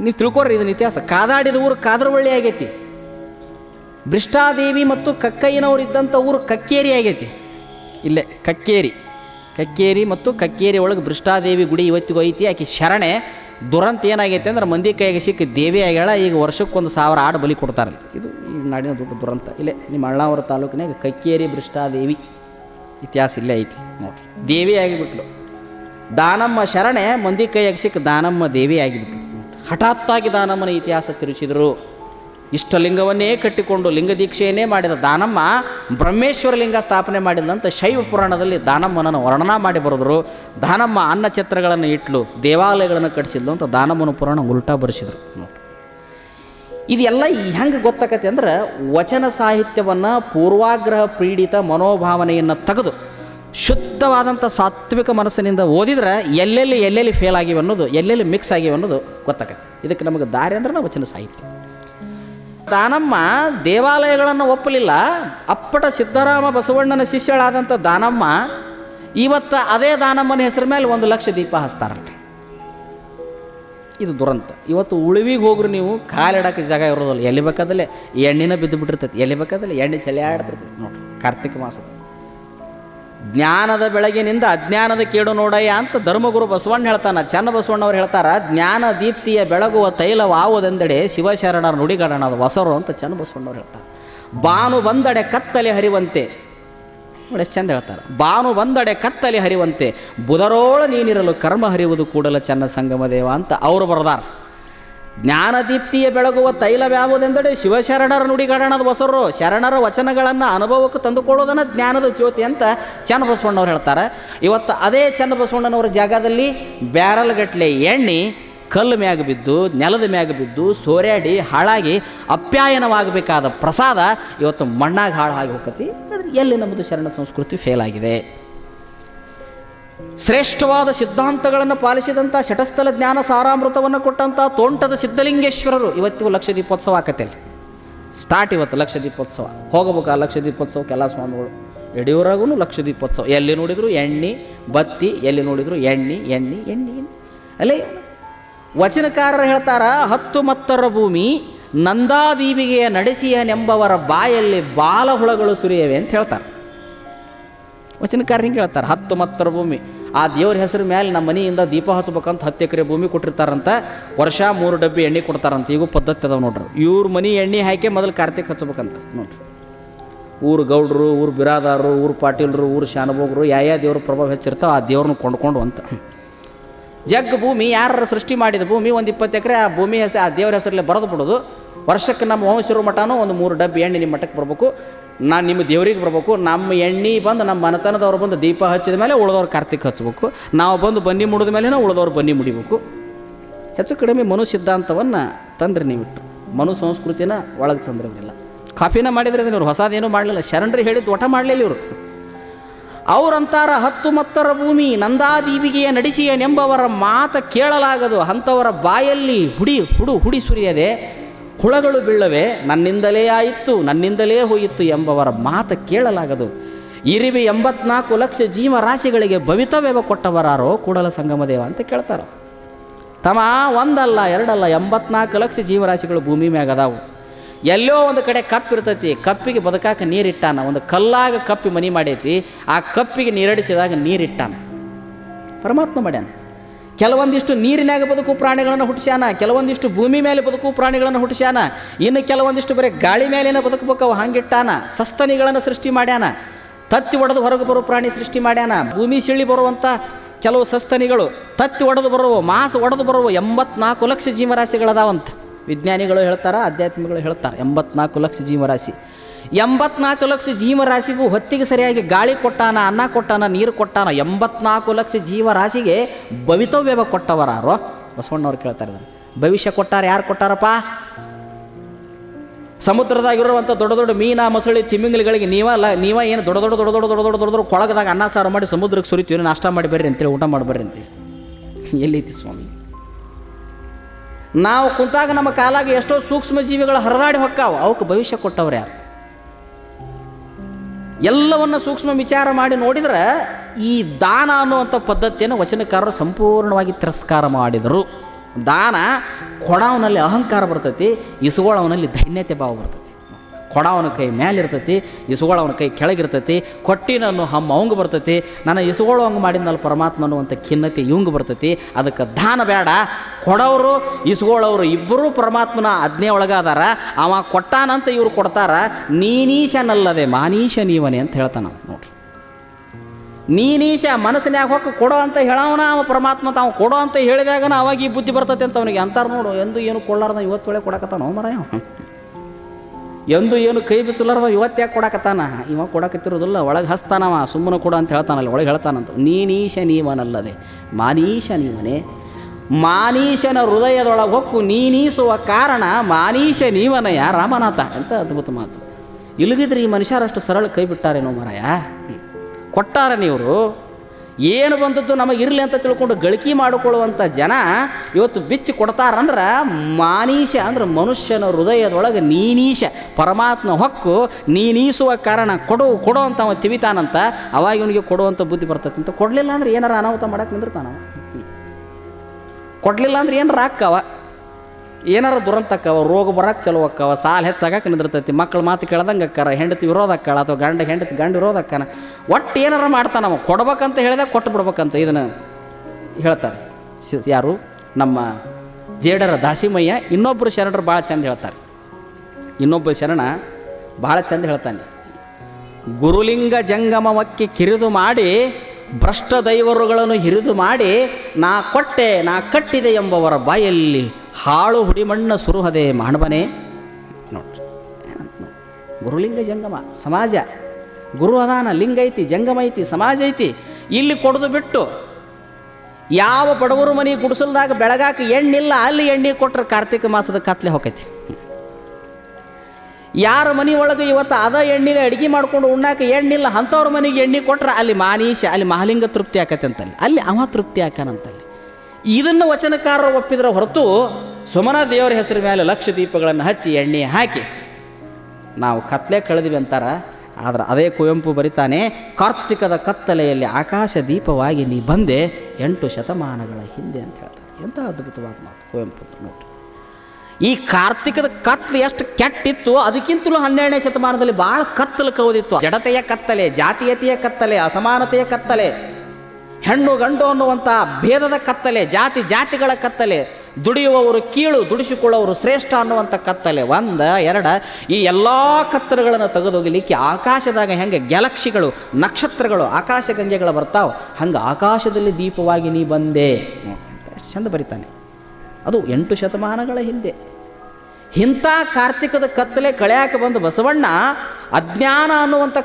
ನೀವು ತಿಳ್ಕೊರಿ ಇದನ್ನ ಇತಿಹಾಸ. ಕಾದಾಡಿದ ಊರು ಕಾದ್ರವಳ್ಳಿ ಆಗೈತಿ. ಭೃಷ್ಟಾದೇವಿ ಮತ್ತು ಕಕ್ಕಯ್ಯನವರು ಇದ್ದಂಥ ಊರು ಕಕ್ಕೇರಿ ಆಗೈತಿ. ಇಲ್ಲೇ, ಕಕ್ಕೇರಿ. ಕಕ್ಕೇರಿ ಮತ್ತು ಕಕ್ಕೇರಿ ಒಳಗೆ ಭೃಷ್ಟಾದೇವಿ ಗುಡಿ ಇವತ್ತಿಗೂ ಐತಿ. ಆಕೆ ಶರಣೆ ದುರಂತ ಏನಾಗೈತೆ ಅಂದ್ರೆ ಮಂದಿ ಕೈಗೆ ಸಿಕ್ಕಿ ದೇವಿ ಆಗ್ಯಾಳ, ಈಗ ವರ್ಷಕ್ಕೊಂದು ಸಾವಿರ ಆಡು ಬಲಿ ಕೊಡ್ತಾರೆ ಇದು ಈ ನಾಡಿನ ದೊಡ್ಡ ದುರಂತ. ಇಲ್ಲೇ ನಿಮ್ಮ ಅಳ್ಳಾವರ ತಾಲೂಕಿನಾಗ ಕಕ್ಕೇರಿ ಭೃಷ್ಟಾದೇವಿ ಇತಿಹಾಸ ಇಲ್ಲೇ ಐತಿ ನೋಡಿ ದೇವಿ ಆಗಿಬಿಟ್ಲು. ದಾನಮ್ಮ ಶರಣೆ ಮಂದಿ ಕೈಯಾಗ ಸಿಕ್ಕ ದಾನಮ್ಮ ದೇವಿ ಆಗಿಬಿಟ್ಲು. ಹಠಾತ್ತಾಗಿ ದಾನಮ್ಮನ ಇತಿಹಾಸ ತಿರುಚಿದರು. ಇಷ್ಟಲಿಂಗವನ್ನೇ ಕಟ್ಟಿಕೊಂಡು ಲಿಂಗ ದೀಕ್ಷೆಯನ್ನೇ ಮಾಡಿದ ದಾನಮ್ಮ ಬ್ರಹ್ಮೇಶ್ವರ ಲಿಂಗ ಸ್ಥಾಪನೆ ಮಾಡಿದಂಥ ಶೈವ ಪುರಾಣದಲ್ಲಿ ದಾನಮ್ಮನನ್ನು ವರ್ಣನ ಮಾಡಿ ಬರೆದರು. ದಾನಮ್ಮ ಅನ್ನ ಛತ್ರಗಳನ್ನು ಇಟ್ಲು, ದೇವಾಲಯಗಳನ್ನು ಕಟ್ಟಿಸಿದ್ಲು ಅಂತ ದಾನಮ್ಮನ ಪುರಾಣ ಉಲ್ಟಾ ಬರೆಸಿದರು. ನೋಡಿ. ಇದೆಲ್ಲ ಹೆಂಗೆ ಗೊತ್ತಾಕತಿ ಅಂದ್ರೆ ವಚನ ಸಾಹಿತ್ಯವನ್ನು ಪೂರ್ವಾಗ್ರಹ ಪೀಡಿತ ಮನೋಭಾವನೆಯನ್ನು ತೆಗೆದು ಶುದ್ಧವಾದಂಥ ಸಾತ್ವಿಕ ಮನಸ್ಸಿನಿಂದ ಓದಿದ್ರೆ ಎಲ್ಲೆಲ್ಲಿ ಎಲ್ಲೆಲ್ಲಿ ಫೇಲ್ ಆಗಿವೆ ಅನ್ನೋದು, ಎಲ್ಲೆಲ್ಲಿ ಮಿಕ್ಸ್ ಆಗಿವೆ ಅನ್ನೋದು ಗೊತ್ತಾಕತಿ ಇದಕ್ಕೆ ನಮಗೆ ದಾರಿ ಅಂದ್ರೆ ವಚನ ಸಾಹಿತ್ಯ. ದಾನಮ್ಮ ದೇವಾಲಯಗಳನ್ನು ಒಪ್ಪಲಿಲ್ಲ. ಅಪ್ಪಟ ಸಿದ್ದರಾಮ ಬಸವಣ್ಣನ ಶಿಷ್ಯಳಾದಂಥ ದಾನಮ್ಮ ಇವತ್ತು ಅದೇ ದಾನಮ್ಮನ ಹೆಸರ ಮೇಲೆ ಒಂದು ಲಕ್ಷ ದೀಪ ಹಚ್ತಾರಲ್ರಿ ಇದು ದುರಂತ. ಇವತ್ತು ಉಳಿವಿಗೆ ಹೋಗ್ರಿ ನೀವು ಕಾಲಿಡಕ್ಕೆ ಜಾಗ ಇರೋದಿಲ್ಲ. ಎಲ್ಲಿ ಬೇಕಾದಲ್ಲೇ ಎಣ್ಣೆನ ಬಿದ್ದು ಬಿಟ್ಟಿರ್ತೈತಿ. ಎಲ್ಲಿ ಬೇಕಾದಲ್ಲಿ ಎಣ್ಣೆ ಚಳಿ ಆಡ್ತಿರ್ತೈತಿ. ನೋಡ್ರಿ, ಕಾರ್ತಿಕ ಮಾಸದ. ಜ್ಞಾನದ ಬೆಳಗಿನಿಂದ ಅಜ್ಞಾನದ ಕೇಡು ನೋಡಯ್ಯ ಅಂತ ಧರ್ಮಗುರು ಬಸವಣ್ಣ ಹೇಳ್ತಾನೆ. ಚನ್ನ ಬಸವಣ್ಣವ್ರು ಹೇಳ್ತಾರ, ಜ್ಞಾನ ದೀಪ್ತಿಯ ಬೆಳಗುವ ತೈಲವಾವುದೆಂದೆಡೆ ಶಿವಶರಣರ ನುಡಿಗಡಣದ ಹೊಸರು ಅಂತ ಚನ್ನ ಬಸವಣ್ಣವ್ರು ಹೇಳ್ತಾರೆ. ಬಾನು ಬಂದಡೆ ಕತ್ತಲೆ ಹರಿವಂತೆ ನೋಡಿ ಎಷ್ಟು ಚಂದ ಹೇಳ್ತಾರೆ. ಬಾನು ಬಂದಡೆ ಕತ್ತಲೆ ಹರಿವಂತೆ, ಬುಧರೋಳ ನೀನಿರಲು ಕರ್ಮ ಹರಿಯುವುದು ಕೂಡಲ ಚನ್ನ ಸಂಗಮ ದೇವ ಅಂತ ಅವರು ಬರದಾರ. ಜ್ಞಾನದೀಪ್ತಿಯ ಬೆಳಗುವ ತೈಲವ್ಯಾವುದೆಂದರೆ ಶಿವಶರಣರ ನುಡಿಗಡಣದ ಹೊಸರು. ಶರಣರ ವಚನಗಳನ್ನು ಅನುಭವಕ್ಕೆ ತಂದುಕೊಳ್ಳೋದನ್ನು ಜ್ಞಾನದ ಜ್ಯೋತಿ ಅಂತ ಚನ್ನಬಸವಣ್ಣವ್ರು ಹೇಳ್ತಾರೆ. ಇವತ್ತು ಅದೇ ಚನ್ನಬಸವಣ್ಣನವರ ಜಾಗದಲ್ಲಿ ಬ್ಯಾರಲ್ಗಟ್ಲೆ ಎಣ್ಣೆ ಕಲ್ಲು ಮ್ಯಾಗ ಬಿದ್ದು, ನೆಲದ ಮ್ಯಾಗ ಬಿದ್ದು, ಸೋರ್ಯಾಡಿ ಹಾಳಾಗಿ ಅಪ್ಯಾಯನವಾಗಬೇಕಾದ ಪ್ರಸಾದ ಇವತ್ತು ಮಣ್ಣಾಗ ಹಾಳಾಗಿ ಹೋಗತಿ ಎಲ್ಲಿ ನಮ್ಮದು ಶರಣ ಸಂಸ್ಕೃತಿ ಫೇಲ್ ಆಗಿದೆ? ಶ್ರೇಷ್ಠವಾದ ಸಿದ್ಧಾಂತಗಳನ್ನು ಪಾಲಿಸಿದಂಥ ಶಟಸ್ಥಲ ಜ್ಞಾನ ಸಾರಾಮೃತವನ್ನು ಕೊಟ್ಟಂಥ ತೋಂಟದ ಸಿದ್ಧಲಿಂಗೇಶ್ವರರು ಇವತ್ತಿಗೂ ಲಕ್ಷ ದೀಪೋತ್ಸವ ಆಕತ್ತಲ್ಲಿ ಸ್ಟಾರ್ಟ್ ಇವತ್ತು ಲಕ್ಷ ದೀಪೋತ್ಸವ. ಹೋಗಬೇಕು ಆ ಲಕ್ಷ ದೀಪೋತ್ಸವಕ್ಕೆ ಎಲ್ಲ ಸ್ವಾಮಿಗಳು ಯಡಿಯೂರಾಗೂ ಲಕ್ಷ ದೀಪೋತ್ಸವ. ಎಲ್ಲಿ ನೋಡಿದ್ರು ಎಣ್ಣೆ, ಬತ್ತಿ, ಎಲ್ಲಿ ನೋಡಿದ್ರು ಎಣ್ಣೆ ಎಣ್ಣೆ ಎಣ್ಣೆ ಎಣ್ಣೆ. ಅಲ್ಲೇ ವಚನಕಾರರು ಹೇಳ್ತಾರ, ಹತ್ತು ಮತ್ತರ ಭೂಮಿ, ನಂದಾದೀವಿಗೆಯ ನಡೆಸಿಯನೆಂಬವರ ಬಾಯಲ್ಲಿ ಬಾಲಹುಳಗಳು ಸುರಿಯವೆ ಅಂತ ಹೇಳ್ತಾರೆ. ವಚನಕಾರ ಹಿಂಗೆ ಹೇಳ್ತಾರೆ, ಹತ್ತು ಮತ್ತರ ಭೂಮಿ. ಆ ದೇವ್ರ ಹೆಸರು ಮೇಲೆ ನಮ್ಮ ಮನೆಯಿಂದ ದೀಪ ಹಚ್ಬೇಕಂತ ಹತ್ತು ಎಕರೆ ಭೂಮಿ ಕೊಟ್ಟಿರ್ತಾರಂತ, ವರ್ಷ ಮೂರು ಡಬ್ಬಿ ಎಣ್ಣೆ ಕೊಡ್ತಾರಂತ. ಈಗೂ ಪದ್ಧತಿ ಅದಾವೆ ನೋಡ್ರಿ. ಇವ್ರ ಮನೆ ಎಣ್ಣೆ ಹಾಕಿ ಮೊದಲು ಕಾರ್ತಿಕ್ ಹಚ್ಬೇಕಂತ ನೋಡ್ರಿ. ಊರು ಗೌಡ್ರು, ಊರು ಬಿರಾದಾರರು, ಊರು ಪಾಟೀಲರು, ಊರು ಶಾನುಭೋಗರು ಯಾ ಯಾ ದೇವ್ರ ಪ್ರಭಾವ ಹೆಚ್ಚಿರ್ತಾವ, ಆ ದೇವ್ರನ್ನ ಕೊಂಡ್ಕೊಂಡು ಅಂತ. ಜಗ್ ಭೂಮಿ ಯಾರ ಸೃಷ್ಟಿ ಮಾಡಿದ ಭೂಮಿ, ಒಂದು ಇಪ್ಪತ್ತು ಎಕರೆ ಆ ಭೂಮಿ ಹೆಸರು ಆ ದೇವ್ರ ಹೆಸರಲ್ಲೇ ಬರೆದು ಬಿಡೋದು. ವರ್ಷಕ್ಕೆ ನಮ್ಮ ವಂಶರು ಮಠನೂ ಒಂದು ಮೂರು ಡಬ್ಬಿ ಎಣ್ಣೆ ನಿಮ್ಮ ಮಠಕ್ಕೆ ಬರ್ಬೇಕು. ನಾನು ನಿಮ್ಮ ದೇವ್ರಿಗೆ ಬರಬೇಕು, ನಮ್ಮ ಎಣ್ಣೆ ಬಂದು ನಮ್ಮ ಮನೆತನದವ್ರು ಬಂದು ದೀಪ ಹಚ್ಚಿದ ಮೇಲೆ ಉಳಿದವ್ರು ಕಾರ್ತಿಕ್ ಹಚ್ಚಬೇಕು ನಾವು ಬಂದು ಬನ್ನಿ ಮುಡಿದ ಮೇಲೆ ಉಳಿದವ್ರು ಬನ್ನಿ ಮುಡಿಬೇಕು. ಹೆಚ್ಚು ಕಡಿಮೆ ಮನು ಸಿದ್ಧಾಂತವನ್ನು ತಂದ್ರಿ ನೀವಿಟ್ಟು. ಮನು ಸಂಸ್ಕೃತಿನ ಒಳಗೆ ತಂದ್ರವ್ರಿಲ್ಲ ಕಾಫಿನ ಮಾಡಿದ್ರೆ ಇವರು, ಹೊಸದೇನೂ ಮಾಡಲಿಲ್ಲ. ಶರಣರು ಹೇಳಿದ್ದು ಒಟ ಮಾಡಲಿಲ್ಲ ಇವರು. ಅವರಂತಾರ ಹತ್ತು ಮತ್ತರ ಭೂಮಿ ನಂದಾದೀವಿಗೆಯ ನಡೆಸಿಯನೆಂಬವರ ಮಾತ ಕೇಳಲಾಗದು. ಅಂಥವರ ಬಾಯಲ್ಲಿ ಹುಡಿ ಹುಡು ಹುಡಿ ಸುರಿಯದೆ ಹುಳಗಳು ಬೀಳವೆ, ನನ್ನಿಂದಲೇ ಆಯಿತು, ನನ್ನಿಂದಲೇ ಹೋಯಿತು ಎಂಬವರ ಮಾತು ಕೇಳಲಾಗದು. ಇರಿವಿ ಎಂಬತ್ನಾಲ್ಕು ಲಕ್ಷ ಜೀವರಾಶಿಗಳಿಗೆ ಭವಿತವ್ಯವ ಕೊಟ್ಟವರಾರೋ ಕೂಡಲ ಸಂಗಮದೇವ ಅಂತ ಕೇಳ್ತಾರೆ. ತಮ್ಮ ಒಂದಲ್ಲ, ಎರಡಲ್ಲ, ಎಂಬತ್ನಾಲ್ಕು ಲಕ್ಷ ಜೀವರಾಶಿಗಳು ಭೂಮಿ ಮ್ಯಾಗ ಅದಾವು. ಎಲ್ಲೋ ಒಂದು ಕಡೆ ಕಪ್ಪು ಇರ್ತೈತಿ, ಕಪ್ಪಿಗೆ ಬದುಕಾಕ ನೀರಿಟ್ಟಾನ, ಒಂದು ಕಲ್ಲಾಗ ಕಪ್ಪಿ ಮನಿ ಮಾಡೈತಿ, ಆ ಕಪ್ಪಿಗೆ ನೀರಡಿಸಿದಾಗ ನೀರಿಟ್ಟಾನ. ಪರಮಾತ್ಮ ಮಾಡ್ಯಾನ. ಕೆಲವೊಂದಿಷ್ಟು ನೀರಿನಾಗ ಬದುಕು ಪ್ರಾಣಿಗಳನ್ನು ಹುಟ್ಟಿಸ್ಯಾನ, ಕೆಲವೊಂದಿಷ್ಟು ಭೂಮಿ ಮೇಲೆ ಬದುಕು ಪ್ರಾಣಿಗಳನ್ನು ಹುಟ್ಟಿಸ್ಯಾನ, ಇನ್ನು ಕೆಲವೊಂದಿಷ್ಟು ಬರೀ ಗಾಳಿ ಮೇಲೇನೆ ಬದುಕಬೇಕು ಹಂಗಿಟ್ಟಾನ, ಸಸ್ತನಿಗಳನ್ನು ಸೃಷ್ಟಿ ಮಾಡ್ಯಾನ, ತತ್ತಿ ಒಡೆದು ಹೊರಗೆ ಬರೋ ಪ್ರಾಣಿ ಸೃಷ್ಟಿ ಮಾಡ್ಯಾನ, ಭೂಮಿ ಸಿಳಿ ಬರುವಂಥ ಕೆಲವು ಸಸ್ತನಿಗಳು, ತತ್ತಿ ಒಡೆದು ಬರುವ, ಮಾಸ ಒಡೆದು ಬರುವ ಎಂಬತ್ನಾಲ್ಕು ಲಕ್ಷ ಜೀವರಾಶಿಗಳದಾವಂತ ವಿಜ್ಞಾನಿಗಳು ಹೇಳ್ತಾರೆ ಆಧ್ಯಾತ್ಮಿಗಳು ಹೇಳ್ತಾರೆ, ಎಂಬತ್ನಾಲ್ಕು ಲಕ್ಷ ಜೀವರಾಶಿ. ಎಂಬತ್ನಾಲ್ಕು ಲಕ್ಷ ಜೀವರಾಶಿಗೂ ಹೊತ್ತಿಗೆ ಸರಿಯಾಗಿ ಗಾಳಿ ಕೊಟ್ಟಾನ, ಅನ್ನ ಕೊಟ್ಟಾನ, ನೀರು ಕೊಟ್ಟಾನ, ಎಂಬತ್ನಾಲ್ಕು ಲಕ್ಷ ಜೀವರಾಶಿಗೆ ಭವಿತವ್ಯವ ಕೊಟ್ಟವರಾರೋ? ಬಸವಣ್ಣವ್ರು ಕೇಳ್ತಾರೆ ಭವಿಷ್ಯ ಕೊಟ್ಟಾರ, ಯಾರು ಕೊಟ್ಟಾರಪ್ಪ? ಸಮುದ್ರದಾಗಿರುವಂಥ ದೊಡ್ಡ ದೊಡ್ಡ ಮೀನ, ಮೊಸಳಿ, ತಿಮಿಂಗಲಿಗಳಿಗೆ ನೀವ ಅಲ್ಲ, ನೀವ ಏನು ದೊಡ್ಡ ದೊಡ್ಡ ದೊಡ್ಡ ದೊಡ್ಡ ದೊಡ್ಡ ದೊಡ್ಡ ದೊಡ್ಡ ದೊಡ್ಡ ಕೊಳಗದಾಗ ಅನ್ನ ಸಾರು ಮಾಡಿ ಸಮುದ್ರಕ್ಕೆ ಸುರಿತೀವಿ ನಾಷ್ಟ ಮಾಡಿ ಬರ್ರಿ ಅಂತೇಳಿ, ಊಟ ಮಾಡಿ ಬರ್ರಿ ಅಂತೇಳಿ. ಎಲ್ಲೈತಿ ಸ್ವಾಮಿ? ನಾವು ಕುಂತಾಗ ನಮ್ಮ ಕಾಲಾಗಿ ಎಷ್ಟೋ ಸೂಕ್ಷ್ಮ ಜೀವಿಗಳು ಹರಿದಾಡಿ ಹೊಕ್ಕಾವ, ಅವಕ್ಕೆ ಭವಿಷ್ಯ ಕೊಟ್ಟವ್ರು ಯಾರು? ಎಲ್ಲವನ್ನ ಸೂಕ್ಷ್ಮ ವಿಚಾರ ಮಾಡಿ ನೋಡಿದ್ರೆ ಈ ದಾನ ಅನ್ನುವಂಥ ಪದ್ಧತಿಯನ್ನು ವಚನಕಾರರು ಸಂಪೂರ್ಣವಾಗಿ ತಿರಸ್ಕಾರ ಮಾಡಿದರು. ದಾನ ಕೊಡವನಲ್ಲಿ ಅಹಂಕಾರ ಬರ್ತೈತಿ ಇಸುಗೋಳವನಲ್ಲಿ ಧೈನ್ಯತೆ ಭಾವ ಬರ್ತೈತಿ. ಕೊಡವನ ಕೈ ಮೇಲಿರ್ತೈತಿ ಅವನ ಕೈ ಕೆಳಗಿರ್ತೈತಿ, ಕೊಟ್ಟಿನನ್ನು ಹಮ್ಮ ಅವಂಗೆ ಬರ್ತೈತಿ, ನನ್ನ ಇಸುಗೊಳು ಹಂಗೆ ಮಾಡಿದ್ನಲ್ಲ ಪರಮಾತ್ಮ ಅನ್ನುವಂಥ ಖಿನ್ನತೆ ಇವಂಗೆ ಬರ್ತೈತಿ, ಅದಕ್ಕೆ ದಾನ ಬೇಡ. ಕೊಡವರು ಇಸುಗೋಳವರು ಇಬ್ಬರೂ ಪರಮಾತ್ಮನ ಆಜ್ಞೆ ಒಳಗಾದಾರ ಅವ ಕೊಟ್ಟಾನಂತ ಇವರು ಕೊಡ್ತಾರ, ನೀನೀಶನಲ್ಲದೆ ಮಾನೀಶ ನೀವನೇ ಅಂತ ಹೇಳ್ತಾನ ನೋಡ್ರಿ. ನೀನೀಶ ಮನಸ್ಸಿನಾಗ ಹೊಕ್ಕ ಕೊಡೋ ಅಂತ ಹೇಳವನ ಅವ ಪರಮಾತ್ಮ, ತಾವು ಕೊಡೋ ಅಂತ ಹೇಳಿದಾಗ ಅವಾಗ ಈ ಬುದ್ಧಿ ಬರ್ತೈತೆ ಅಂತ ಅವನಿಗೆ ಅಂತಾರೆ ನೋಡು, ಎಂದು ಏನು ಕೊಳ್ಳಾರ್ದ ಇವತ್ತೊಳೆ ಕೊಡಕತ್ತಾನ ಮರ ಎಂದು ಏನು ಕೈ ಬಿಸಲಾರ್ದ ಇವತ್ತು ಯಾಕೆ ಕೊಡಕತ್ತಾನ? ಇವ ಕೊಡಕತ್ತಿರೋದಿಲ್ಲ ಒಳಗೆ ಹಸ್ತಾನವ, ಸುಮ್ಮನೆ ಕೊಡು ಅಂತ ಹೇಳ್ತಾನಲ್ಲ, ಒಳಗೆ ಹೇಳ್ತಾನಂತ. ನೀನೀಶ ನೀವನಲ್ಲದೆ, ಮಾನೀಶ ನೀವನೇ. ಮಾನೀಶನ ಹೃದಯದೊಳಗೆ ಹೊಕ್ಕು ನೀನೀಸುವ ಕಾರಣ ಮಾನೀಶ ನೀವನಯ ರಾಮನಾಥ ಅಂತ ಅದ್ಭುತ ಮಾತು. ಇಲ್ಲದಿದ್ರೆ ಈ ಮನುಷ್ಯರಷ್ಟು ಸರಳ ಕೈ ಬಿಟ್ಟಾರೇನೋ ಮರಾಯ? ಕೊಟ್ಟಾರ ನೀವರು ಏನು ಬಂದದ್ದು ನಮಗೆ ಇರಲಿ ಅಂತ ತಿಳ್ಕೊಂಡು ಗಳಿಕೆ ಮಾಡಿಕೊಳ್ಳುವಂಥ ಜನ ಇವತ್ತು ಬಿಚ್ಚಿ ಕೊಡ್ತಾರಂದ್ರೆ ಮಾನೀಶ ಅಂದ್ರೆ ಮನುಷ್ಯನ ಹೃದಯದೊಳಗೆ ನೀನೀಶ. ಪರಮಾತ್ಮ ಹೊಕ್ಕು, ನೀನೀಸುವ ಕಾರಣ ಕೊಡು ಕೊಡು ಅಂತ ಅವನು ತಿವಿತಾನಂತ ಅವಾಗ ಇವನಿಗೆ ಕೊಡುವಂಥ ಬುದ್ಧಿ ಬರ್ತೈತೆ ಅಂತ. ಕೊಡಲಿಲ್ಲ ಅಂದ್ರೆ ಏನಾರ ಅನಾಹುತ ಮಾಡಕ್ಕೆ ನಿಂದಿರ್ತಾನವ ಕೊಡಲಿಲ್ಲ ಅಂದ್ರೆ ಏನು ಹಾಕ್ಕವ ಏನಾರ ದುರಂತ ಅಕ್ಕವ ರೋಗ ಬರಕ್ಕೆ ಚಲೋ ಅಕ್ಕವ ಸಾಲ ಹೆಚ್ಚಾಗಕ್ಕೆ ನಿಂದಿರ್ತೈತಿ. ಮಕ್ಳು ಮಾತು ಕೇಳ್ದಂಗೆ ಅಕ್ಕಾರ, ಹೆಂಡತಿ ವಿರೋಧ ಅಕ್ಕಾಳ ಅಥವಾ ಗಂಡ, ಹೆಂಡತಿ ಗಂಡ ವಿರೋಧ ಅಕ್ಕನ ಒಟ್ಟು ಏನಾರ ಮಾಡ್ತಾನವ ಕೊಡ್ಬೇಕಂತ ಹೇಳಿದೆ ಕೊಟ್ಟು ಬಿಡ್ಬೇಕಂತ ಇದನ್ನು ಹೇಳ್ತಾರೆ. ಯಾರು? ನಮ್ಮ ಜೇಡರ ದಾಸಿಮಯ್ಯ ಇನ್ನೊಬ್ಬರು ಶರಣರು ಭಾಳ ಚಂದ ಹೇಳ್ತಾರೆ. ಇನ್ನೊಬ್ಬ ಶರಣ ಭಾಳ ಚಂದ ಹೇಳ್ತಾನೆ. ಗುರುಲಿಂಗ ಜಂಗಮವಕ್ಕೆ ಕಿರಿದು ಮಾಡಿ ಭ್ರಷ್ಟ ದೈವರುಗಳನ್ನು ಹಿರಿದು ಮಾಡಿ, ನಾ ಕೊಟ್ಟೆ, ನಾ ಕಟ್ಟಿದೆ ಎಂಬವರ ಬಾಯಲ್ಲಿ ಹಾಳು ಹುಡಿಮಣ್ಣ ಸುರುಹದೆ ಮಾನವನೇ. ನೋಡ್ರಿ. ಗುರುಲಿಂಗ ಜಂಗಮ, ಸಮಾಜ. ಗುರು ಅದಾನ ಲಿಂಗ ಐತಿ ಜಂಗಮ ಐತಿ ಸಮಾಜ ಐತಿ ಇಲ್ಲಿ ಕೊಡದು ಬಿಟ್ಟು ಯಾವ ಬಡವರು ಮನೆ ಗುಡಿಸಲ್ದಾಗ ಬೆಳಗಾಕ ಎಣ್ಣಿಲ್ಲ, ಅಲ್ಲಿ ಎಣ್ಣೆ ಕೊಟ್ಟರೆ ಕಾರ್ತಿಕ ಮಾಸದ ಕತ್ಲೆ ಹೋಗೈತಿ ಯಾರ ಮನೆ ಒಳಗೆ ಇವತ್ತು ಅದ ಎಣ್ಣಿಲೆ ಅಡುಗೆ ಮಾಡ್ಕೊಂಡು ಉಣ್ಣಾಕ ಎಣ್ಣಿಲ್ಲ, ಅಂಥವ್ರ ಮನೆಗೆ ಎಣ್ಣೆ ಕೊಟ್ರೆ ಅಲ್ಲಿ ಮಾನೀಶ ಅಲ್ಲಿ ಮಹಾಲಿಂಗ ತೃಪ್ತಿ ಆಕತ್ತೆ ಅಂತಲ್ಲಿ. ಅಲ್ಲಿ ಅವ ತೃಪ್ತಿ ಆಕಾನಂತಲ್ಲಿ. ಇದನ್ನು ವಚನಕಾರರು ಒಪ್ಪಿದ್ರೆ ಹೊರತು ಸುಮನ ದೇವರ ಹೆಸರು ಮೇಲೆ ಲಕ್ಷ ದೀಪಗಳನ್ನು ಹಚ್ಚಿ ಎಣ್ಣೆ ಹಾಕಿ. ನಾವು ಕತ್ಲೆ ಕಳೆದಿವಿ ಅಂತಾರ, ಆದ್ರೆ ಅದೇ ಕುವೆಂಪು ಬರಿತಾನೆ, ಕಾರ್ತಿಕದ ಕತ್ತಲೆಯಲ್ಲಿ ಆಕಾಶ ದೀಪವಾಗಿ ನೀ ಬಂದೆ ಎಂಟು ಶತಮಾನಗಳ ಹಿಂದೆ ಅಂತ ಹೇಳ್ತಾರೆ ಎಂಥ ಅದ್ಭುತವಾದ ಮಾತು ಕುವೆಂಪು ನೋಟು ಈ ಕಾರ್ತಿಕದ ಕತ್ಲು ಎಷ್ಟು ಕೆಟ್ಟಿತ್ತು, ಅದಕ್ಕಿಂತಲೂ ಹನ್ನೆರಡನೇ ಶತಮಾನದಲ್ಲಿ ಭಾಳ ಕತ್ತಲು ಕವದಿತ್ತು. ಜಡತೆಯ ಕತ್ತಲೆ, ಜಾತೀಯತೆಯ ಕತ್ತಲೆ, ಅಸಮಾನತೆಯ ಕತ್ತಲೆ ಹೆಣ್ಣು ಗಂಡು ಅನ್ನುವಂಥ ಭೇದದ ಕತ್ತಲೆ, ಜಾತಿ ಜಾತಿಗಳ ಕತ್ತಲೆ, ದುಡಿಯುವವರು ಕೀಳು, ದುಡಿಸಿಕೊಳ್ಳುವವರು ಶ್ರೇಷ್ಠ ಅನ್ನುವಂಥ ಕತ್ತಲೆ. ಒಂದು, ಎರಡು, ಈ ಎಲ್ಲ ಕತ್ತಲೆಗಳನ್ನು ತೆಗೆದೋಗಲಿಕ್ಕೆ ಆಕಾಶದಾಗ ಹೆಂಗೆ ಗ್ಯಾಲಕ್ಸಿಗಳು, ನಕ್ಷತ್ರಗಳು ಆಕಾಶ ಗಂಗೆಗಳು ಬರ್ತಾವೆ, ಹಂಗೆ ಆಕಾಶದಲ್ಲಿ ದೀಪವಾಗಿ ನೀ ಬಂದೆ. ಅಂತ ಚಂದ ಬರಿತಾನೆ. ಅದು ಎಂಟು ಶತಮಾನಗಳ ಹಿಂದೆ. ಇಂಥ ಕಾರ್ತಿಕದ ಕತ್ತಲೆ ಕಳೆಯಾಕೆ ಬಂದು ಬಸವಣ್ಣ ಅಜ್ಞಾನ ಅನ್ನುವಂಥ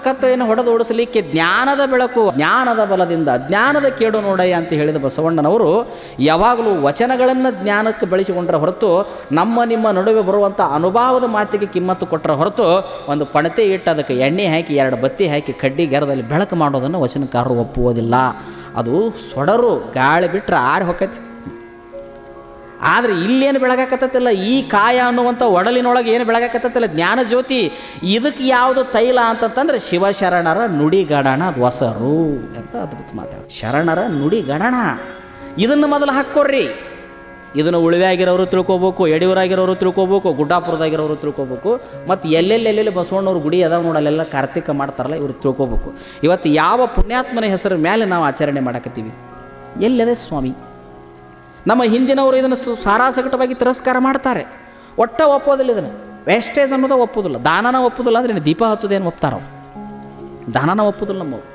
ಹೊಡೆದೋಡಿಸಲಿಕ್ಕೆ ಜ್ಞಾನದ ಬೆಳಕು, ಜ್ಞಾನದ ಬಲದಿಂದ ಅಜ್ಞಾನದ ಕೇಡು ನೋಡಯ್ಯ ಅಂತ ಹೇಳಿದ ಬಸವಣ್ಣನವರು ಯಾವಾಗಲೂ ವಚನಗಳನ್ನು ಜ್ಞಾನಕ್ಕೆ ಬೆಳೆಸಿಕೊಂಡ್ರೆ ಹೊರತು ನಮ್ಮ ನಿಮ್ಮ ನಡುವೆ ಬರುವಂಥ ಅನುಭವದ ಮಾತಿಗೆ ಕಿಮ್ಮತ್ತು ಕೊಟ್ಟರೆ ಹೊರತು ಒಂದು ಪಣತೆ ಇಟ್ಟು ಅದಕ್ಕೆ ಎಣ್ಣೆ ಹಾಕಿ, ಎರಡು ಬತ್ತಿ ಹಾಕಿ, ಕಡ್ಡಿ ಗೆರದಲ್ಲಿ ಬೆಳಕು ಮಾಡೋದನ್ನು ವಚನಕಾರರು ಒಪ್ಪುವುದಿಲ್ಲ. ಅದು ಸೊಡರು, ಗಾಳಿ ಬಿಟ್ಟರೆ ಆರಿ ಹೊಕ್ಕೈತಿ. ಆದರೆ ಇಲ್ಲೇನು ಬೆಳಗಾಕತ್ತಲ್ಲ ಈ ಕಾಯ ಅನ್ನುವಂಥ ಒಡಲಿನೊಳಗೆ ಏನು ಬೆಳಗಾಕತ್ತಲ್ಲ ಜ್ಞಾನ ಜ್ಯೋತಿ. ಇದಕ್ಕೆ ಯಾವುದು ತೈಲ ಅಂತಂತಂದ್ರೆ ಶಿವಶರಣರ ನುಡಿ ಗಡಣ ಅದು ಹೊಸರು ಅಂತ ಅದ್ಭುತ ಮಾತಾಡ ಶರಣರ ನುಡಿ ಗಡಣ ಇದನ್ನು ಮೊದಲು ಹಾಕ್ಕೊರ್ರಿ ಇದನ್ನು ಉಳಿವೆ ಆಗಿರೋರು ತಿಳ್ಕೊಬೇಕು, ಯಡಿಯೂರಾಗಿರೋರು ತಿಳ್ಕೊಬೇಕು, ಗುಡ್ಡಾಪುರದಾಗಿರೋರು ತಿಳ್ಕೊಬೇಕು, ಮತ್ತು ಎಲ್ಲೆಲ್ಲಿ ಎಲ್ಲೆಲ್ಲಿ ಬಸವಣ್ಣವ್ರ ಗುಡಿ ಅದಾವ ನೋಡಲ್ಲೆಲ್ಲ ಕಾರ್ತಿಕ ಮಾಡ್ತಾರಲ್ಲ, ಇವರು ತಿಳ್ಕೊಬೇಕು. ಇವತ್ತು ಯಾವ ಪುಣ್ಯಾತ್ಮನ ಹೆಸರು ಮೇಲೆ ನಾವು ಆಚರಣೆ ಮಾಡಕತ್ತೀವಿ? ಎಲ್ಲದೆ ಸ್ವಾಮಿ. ನಮ್ಮ ಹಿಂದಿನವರು ಇದನ್ನು ಸಾರಾಸಗಟವಾಗಿ ತಿರಸ್ಕಾರ ಮಾಡ್ತಾರೆ. ಒಟ್ಟ ಒಪ್ಪೋದಿಲ್ಲ ಇದನ್ನು. ವೇಸ್ಟೇಜ್ ಅನ್ನೋದು ಒಪ್ಪೋದಿಲ್ಲ ದಾನನ ಒಪ್ಪೋದಿಲ್ಲ ಅಂದ್ರೆ ದೀಪ ಹಚ್ಚೋದೇನು ಒಪ್ತಾರ? ಅವ್ರು ದಾನನ ಒಪ್ಪೋದಿಲ್ಲ ನಮ್ಮವರು.